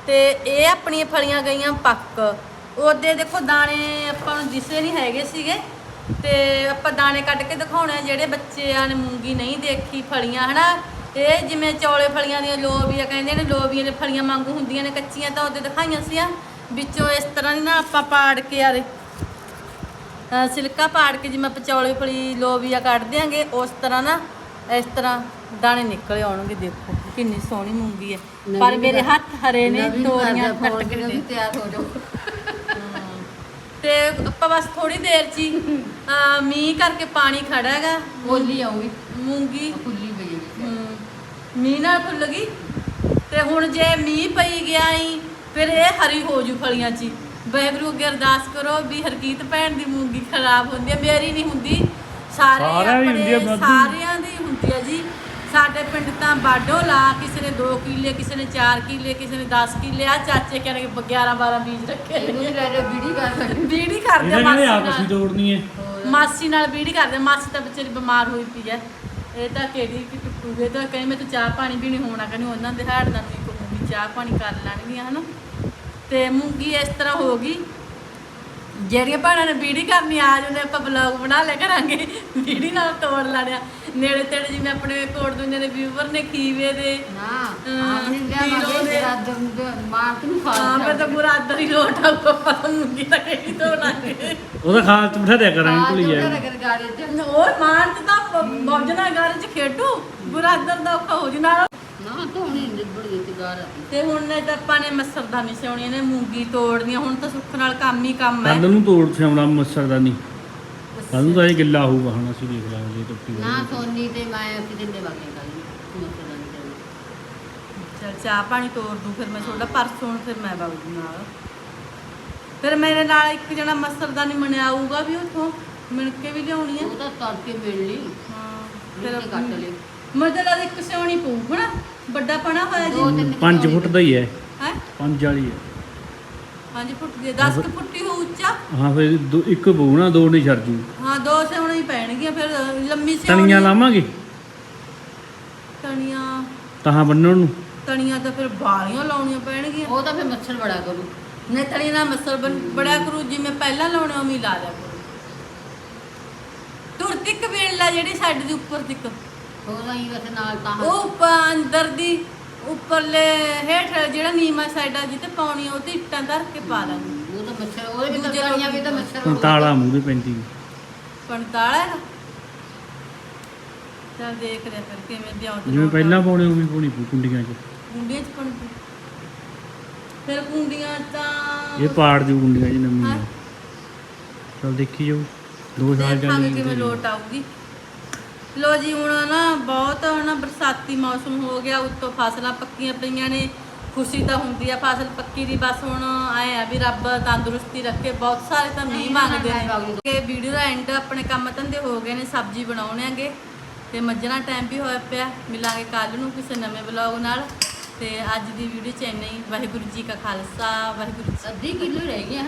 [SPEAKER 1] ਤੇ ਇਹ ਆਪਣੀਆਂ ਫਲੀਆਂ ਗਈਆਂ ਪੱਕ। ਉਹਦੇ ਦੇਖੋ ਦਾਣੇ ਆਪਾਂ ਨੂੰ ਦਿਸੇ ਨਹੀਂ ਹੈਗੇ ਸੀਗੇ। ਤੇ ਆਪਾਂ ਦਾਣੇ ਕੱਢ ਕੇ ਦਿਖਾਉਣੇ ਆ, ਜਿਹੜੇ ਬੱਚਿਆਂ ਨੇ ਮੂੰਗੀ ਨਹੀਂ ਦੇਖੀ ਫਲੀਆਂ, ਹਨਾ? ਇਹ ਜਿਵੇਂ ਚੌਲੇ ਫਲੀਆਂ ਦੀਆਂ, ਲੋਬੀਆਂ ਕਹਿੰਦੇ ਨੇ, ਲੋਬੀਆਂ ਦੇ ਫਲੀਆਂ ਮੰਗ ਹੁੰਦੀਆਂ ਨੇ, ਕੱਚੀਆਂ ਤਾਂ ਉਹਦੇ ਦਿਖਾਈਆਂ ਸੀ ਵਿੱਚੋਂ ਇਸ ਤਰ੍ਹਾਂ ਦੀ ਨਾ ਆਪਾਂ ਪਾੜ ਕੇ ਆਰੇ ਅਹ ਸਿਲਕਾ ਪਾੜ ਕੇ ਜਿਵੇਂ ਪਚੌਲੇ ਫਲੀ, ਲੋਬੀਆ ਕੱਢ ਦਿਆਂਗੇ, ਉਸ ਤਰ੍ਹਾਂ ਨਾ ਇਸ ਤਰ੍ਹਾਂ ਦਾਣੇ ਨਿਕਲ ਆਉਣਗੇ, ਦੇਖੋ। ਕਿੰਨੀ ਸੋਹਣੀ ਮੂੰਗੀ ਹੈ। ਪਰ ਮੇਰੇ ਹੱਥ ਹਰੇ ਨੇ ਤੋਰੀਆਂ ਕੱਟ ਕੇ ਦੇ
[SPEAKER 3] ਤਿਆਰ ਹੋ ਜਾਓ।
[SPEAKER 1] ਤੇ ਆਪਾਂ ਬਸ ਥੋੜੀ ਦੇਰ ਚ ਹੀ ਅਹ ਮੀਂਹ ਕਰਕੇ ਪਾਣੀ ਖੜਾ ਹੈਗਾ।
[SPEAKER 3] ਬੋਲੀ ਆਉਂਗੀ।
[SPEAKER 1] ਮੂੰਗੀ।
[SPEAKER 3] ਖੁੱਲੀ ਪਈ ਹੈ।
[SPEAKER 1] ਹਮ, ਮੀਂਹ ਨਾਲ ਫੁੱਲ ਗਈ। ਤੇ ਹੁਣ ਜੇ ਮੀਂਹ ਪਈ ਗਿਆ ਹੀ ਫਿਰ ਇਹ ਹਰੀ ਹੋ ਜੂ ਫਲੀਆਂ 'ਚ। ਵਾਹਿਗੁਰੂ ਅੱਗੇ ਅਰਦਾਸ ਕਰੋ ਵੀ ਹਰਕੀਤ ਭੈਣ ਦੀ ਮੂੰਗੀ ਖਰਾਬ ਹੁੰਦੀ ਹੈ। ਮੇਰੀ ਨਹੀਂ ਹੁੰਦੀ। ਸਾਰੇ
[SPEAKER 2] ਸਾਰਿਆਂ ਦੀ ਹੁੰਦੀ ਹੈ
[SPEAKER 1] ਆਪਣੇ
[SPEAKER 2] ਵਾਧੂ।
[SPEAKER 1] ਸਾਰਿਆਂ ਦੀ ਹੁੰਦੀ ਸਾਡੇ ਪਿੰਡ ਤਾਂ ਬਾਡੋ ਲਾ ਕਿਸੇ ਨੇ 2 ਕਿੱਲੇ ਕਿਸੇ ਨੇ 4 ਕਿੱਲੇ ਕਿਸੇ ਨੇ 10 ਕਿੱਲੇ। ਆ ਚਾਚੇ ਕਹਿੰਦੇ 11 12 ਬੀਜ ਰੱਖੇ
[SPEAKER 3] ਇਹਨੂੰ ਵੀ ਲੈ ਜਾ ਬੀੜੀ ਕਰ ਸਕਦੀ
[SPEAKER 1] ਬੀੜੀ ਕਰਦੇ
[SPEAKER 2] ਇਹਨਾਂ
[SPEAKER 1] ਮਾਸੀ
[SPEAKER 2] ਨੇ
[SPEAKER 1] ਨਾਲ।
[SPEAKER 2] ਤੋੜਨੀ ਹੈ।
[SPEAKER 1] ਮਾਸੀ ਨਾਲ ਬੀੜੀ ਕਰਦੇ ਮਾਸੀ ਤਾਂ ਵਿਚਾਰੀ ਬਿਮਾਰ ਹੋਈ ਪਈ ਐ ਇਹ ਤਾਂ ਕਿਹੜੀ ਕਿ ਟੁੱਟੂਗੇ ਤਾਂ ਕਹੇ ਮੈਂ ਤੂੰ ਚਾਹ ਪਾਣੀ ਵੀ ਨਹੀਂ ਹੋਣਾ ਕਹਿੰਦੀ ਉਹਨਾਂ ਦੇ ਹਾੜ ਦਾ ਨਹੀਂ ਕਹੂੰਗੀ ਚਾਹ ਪਾਣੀ ਕਰ ਲੈਣਗੀਆਂ ਹਨਾ। ਤੇ ਮੂੰਗੀ ਇਸ ਤਰ੍ਹਾਂ ਹੋ ਗਈ। ਜਿਹੜੀਆਂ ਭੈਣਾਂ ਨੇ ਬੀੜੀ ਕਰਨੀ ਆ ਜਾਂਦੇ ਆਪਾਂ ਬਲੌਗ ਬਣਾ ਲਿਆ ਕਰਾਂਗੇ। ਬੀੜੀ ਨਾਲ ਤੋੜ ਲੈਣਿਆ। ਨੇੜੇ ਤੇੜੇ ਜਿਵੇਂ ਆਪਣੇ ਕੋਟ ਦੁਨੀਆ ਦੇ ਵਿਊਵਰ ਨੇ ਖੀਵੇ ਦੇ
[SPEAKER 3] ਨਾ
[SPEAKER 1] ਹਾਂ,
[SPEAKER 3] ਆਪਣੀ ਲਿਆ
[SPEAKER 1] ਦੇ-
[SPEAKER 3] ਰਾਤ ਦੇ ਮਾਰ ਕੇ ਨੂੰ ਖਾ
[SPEAKER 1] ਹਾਂ ਮੈਂ ਤਾਂ ਪੂਰਾ ਹੀ ਲੋਟ ਮੂੰਗੀ ਤਾਂ ਕਿਹੜੀ ਤੋੜਾਂਗੇ
[SPEAKER 2] ਉਹਦਾ ਖਾਲ ਚ ਬਿਠਾ ਦਿਆ ਕਰਾਂਗੇ ਭੁੱਲੀ ਜਾਏ
[SPEAKER 3] ਕਰ ਗਾੜੇ ਚ।
[SPEAKER 1] ਉਹ ਮਾਰ ਚ ਤਾਂ ਮੌਜਣਾ ਘਰ ਚ ਖੇਡੂ ਬੁਰਾ ਅੰਦਰ ਦਾ ਔਖਾ ਹੋ ਜੂ ਨਾਲ
[SPEAKER 3] ਨਾ ਧੋਣੀ ਨਿਬੜ ਗਈ ਤੇ ਗਾਰ
[SPEAKER 1] ਤੇ ਹੁਣ ਨੇ ਤਾਂ ਆਪਾਂ ਨੇ ਮਸਰਦਾਨੀ ਸਿਉਣੀ ਨੇ ਮੂੰਗੀ ਤੋੜਨੀਆਂ ਹੁਣ ਤਾਂ ਸੁੱਖ ਨਾਲ ਕੰਮ ਹੀ ਕੰਮ ਹੈ।
[SPEAKER 2] ਕੱਲ ਨੂੰ ਤੋੜ ਸਿਆਉਣਾ ਮੱਸਰ ਦਾ ਨਹੀਂ ਕੱਲ ਨੂੰ ਤਾਂ ਇਹ ਗਿੱਲਾ ਹੋਊਗਾ ਹੁਣ ਅਸੀਂ ਦੇਖ ਲਾਂਗੇ ਟੁੱਟੀ
[SPEAKER 3] ਨਾ ਸੋਨੀ ਤੇ ਮੈਂ ਅਸੀਂ ਦਿੰਦੇ ਵਾਗੇ ਗੱਲ ਮਸਲਾ ਨਹੀਂ
[SPEAKER 1] ਚਲ ਚਾਹ ਪਾਣੀ ਤੋੜ ਦੂੰ ਫਿਰ ਮੈਂ ਥੋੜਾ ਪਰਸੋਂ ਨੂੰ ਫਿਰ ਮੈਂ ਬਾਬੂ ਨਾਲ। ਫਿਰ ਮੇਰੇ ਨਾਲ ਇੱਕ ਜਣਾ ਮਸਰਦਾਨੀ ਮਣਿਆਊਗਾ ਵੀ ਉਥੋਂ ਮਿਣ ਕੇ ਵੀ ਲਿਆਉਣੀ ਹੈ।
[SPEAKER 3] ਉਹ ਤਾਂ ਤੜਕੇ ਮਿਲ ਲਈ।
[SPEAKER 1] ਹਾਂ
[SPEAKER 3] ਫਿਰ
[SPEAKER 1] ਫਿਰ
[SPEAKER 3] ਕੱਟ ਲਈ।
[SPEAKER 1] ਮਤਲਬ ਇੱਕ ਸਿਉਣੀ ਪਊ ਨਾ ਵੱਡਾ ਪਣਾ ਹੋਇਆ
[SPEAKER 3] ਦੋ
[SPEAKER 1] ਜੀ
[SPEAKER 3] ਤਿੰਨ
[SPEAKER 2] 5 ਫੁੱਟ ਦਾ ਹੀ ਹੈ।
[SPEAKER 1] ਹੈ?
[SPEAKER 2] 5 ਵਾਲੀ ਹੈ।
[SPEAKER 1] 5 ਫੁੱਟ ਦੀ 10 ਕੁ ਫੁੱਟੀ ਹੋ ਉੱਚਾ।
[SPEAKER 2] ਹਾਂ ਫਿਰ ਦੋ- ਇੱਕ ਬੂਣਾ ਦੋ ਨਹੀਂ ਛੱਡ ਜੂ।
[SPEAKER 1] ਹਾਂ ਦੋ ਸਿਉਣੇ ਹੀ ਪੈਣਗੀਆਂ ਫਿਰ ਲੰਮੀ ਸਿਉਣੀ
[SPEAKER 2] ਤਣੀਆਂ ਲਾਵਾਂਗੇ?
[SPEAKER 1] ਤਣੀਆਂ
[SPEAKER 2] ਤਾਂ ਬੰਨਣ ਨੂੰ?
[SPEAKER 1] ਤਣੀਆਂ ਤਾਂ ਫਿਰ ਬਾਲੀਆਂ ਲਾਉਣੀਆਂ ਪੈਣਗੀਆਂ।
[SPEAKER 3] ਉਹ ਤਾਂ ਫਿਰ ਮੱਛਰ ਬੜਾ ਕਰੂ।
[SPEAKER 1] ਨਹੀਂ ਤਣੀਆਂ ਨਾਲ ਮਸਲ ਬਣ ਬੜਿਆ ਕਰੂ ਜਿਵੇਂ ਪਹਿਲਾਂ ਲਾਉਣੇ ਉਵੇਂ ਹੀ ਲਾ ਲਿਆ ਕਰੂ। ਤੁਰ ਤਿੱਕ ਵੇਲਾ ਜਿਹੜੀ ਸਾਡੇ ਦੇ ਉੱਪਰ ਤਿੱਕ।
[SPEAKER 3] ਉਹ ਨਹੀਂ ਵੈਸੇ ਨਾਲ ਤਾਂ
[SPEAKER 1] ਉਹ ਉੱਪਰ ਅੰਦਰ ਦੀ ਉੱਪਰਲੇ ਹੇਠ ਜਿਹੜਾ ਨੀਮਾ ਸਾਈਡਾਂ ਜਿੱਤੇ ਪਾਉਣੀ ਆ, ਉਹ ਤੇ ਇੱਟਾਂ ਧਰ ਕੇ ਪਾ ਲਾਂਗੇ
[SPEAKER 3] ਉਹ ਤਾਂ ਮੱਛਰ ਉਹਦੇ ਵੀ ਤਾਂ
[SPEAKER 1] ਦੂਜੇ
[SPEAKER 3] ਤਲੀਆਂ ਵੀ ਤਾਂ ਮੱਛਰ
[SPEAKER 2] ਹੁਣ ਤਾਲਾ ਮੂਹਰੇ ਪੈਂਦੀ
[SPEAKER 1] 45 ਹੈ ਚਲ ਦੇਖਦੇ ਆ ਫਿਰ ਕਿਵੇਂ ਦਿਆਉਂ
[SPEAKER 2] ਜਿਵੇਂ ਪਹਿਲਾਂ ਪਾਉਣੇ ਉਵੇਂ ਪਾਉਣੀ ਪਊ ਕੁੰਡੀਆਂ 'ਚ।
[SPEAKER 1] ਕੁੰਡੀਆਂ ਚ ਪਣ ਫਿਰ ਕੁੰਡੀਆਂ ਤਾਂ
[SPEAKER 2] ਇਹ ਪਾੜ ਦੀ ਕੁੰਡੀਆਂ 'ਚ ਨਵੀਆਂ
[SPEAKER 1] ਹਾਂ।
[SPEAKER 2] ਚਲ ਦੇਖੀ ਜਾਓ ਦੋ ਸਾਲ
[SPEAKER 1] ਦੇਖਾਂਗੇ
[SPEAKER 2] ਚੱਲ
[SPEAKER 1] ਕਿਵੇਂ ਲੋਟ ਆਊਗੀ। ਲੋ ਜੀ ਹੁਣ ਨਾ ਬਹੁਤ ਹੁਣ ਬਰਸਾਤੀ ਮੌਸਮ ਹੋ ਗਿਆ ਉੱਤੋਂ ਫਸਲਾਂ ਪੱਕੀਆਂ ਪਈਆਂ ਨੇ ਖੁਸ਼ੀ ਤਾਂ ਹੁੰਦੀ ਆ ਫਸਲ ਪੱਕੀ ਦੀ ਬਸ ਹੁਣ ਆਏ ਆ ਵੀ ਰੱਬ ਤੰਦਰੁਸਤੀ ਰੱਖੇ ਬਹੁਤ ਸਾਰੇ ਤਾਂ ਮੀਂਹ ਮੰਗਦੇ ਨੇ। ਕਿ ਵੀਡੀਓ ਦਾ ਐਂਡ ਆਪਣੇ ਕੰਮ ਧੰਦੇ ਹੋ ਗਏ ਨੇ ਸਬਜ਼ੀ ਬਣਾਉਣਾਂਗੇ ਤੇ ਮੱਝਣਾ ਟਾਈਮ ਵੀ ਹੋਇਆ ਪਿਆ ਮਿਲਾਂਗੇ ਕੱਲ ਨੂੰ ਕਿਸੇ ਨਵੇਂ ਵਲੌਗ ਨਾਲ। ਤੇ ਅੱਜ ਦੀ ਵੀਡੀਓ ਚ ਇੰਨਾ ਹੀ ਵਾਹਿਗੁਰੂ ਜੀ ਕਾ ਖਾਲਸਾ ਵਾਹਿਗੁਰੂ ਜੀ
[SPEAKER 3] ਅੱਧੀ ਕਿਲੋ ਰਹਿ ਗਈਆਂ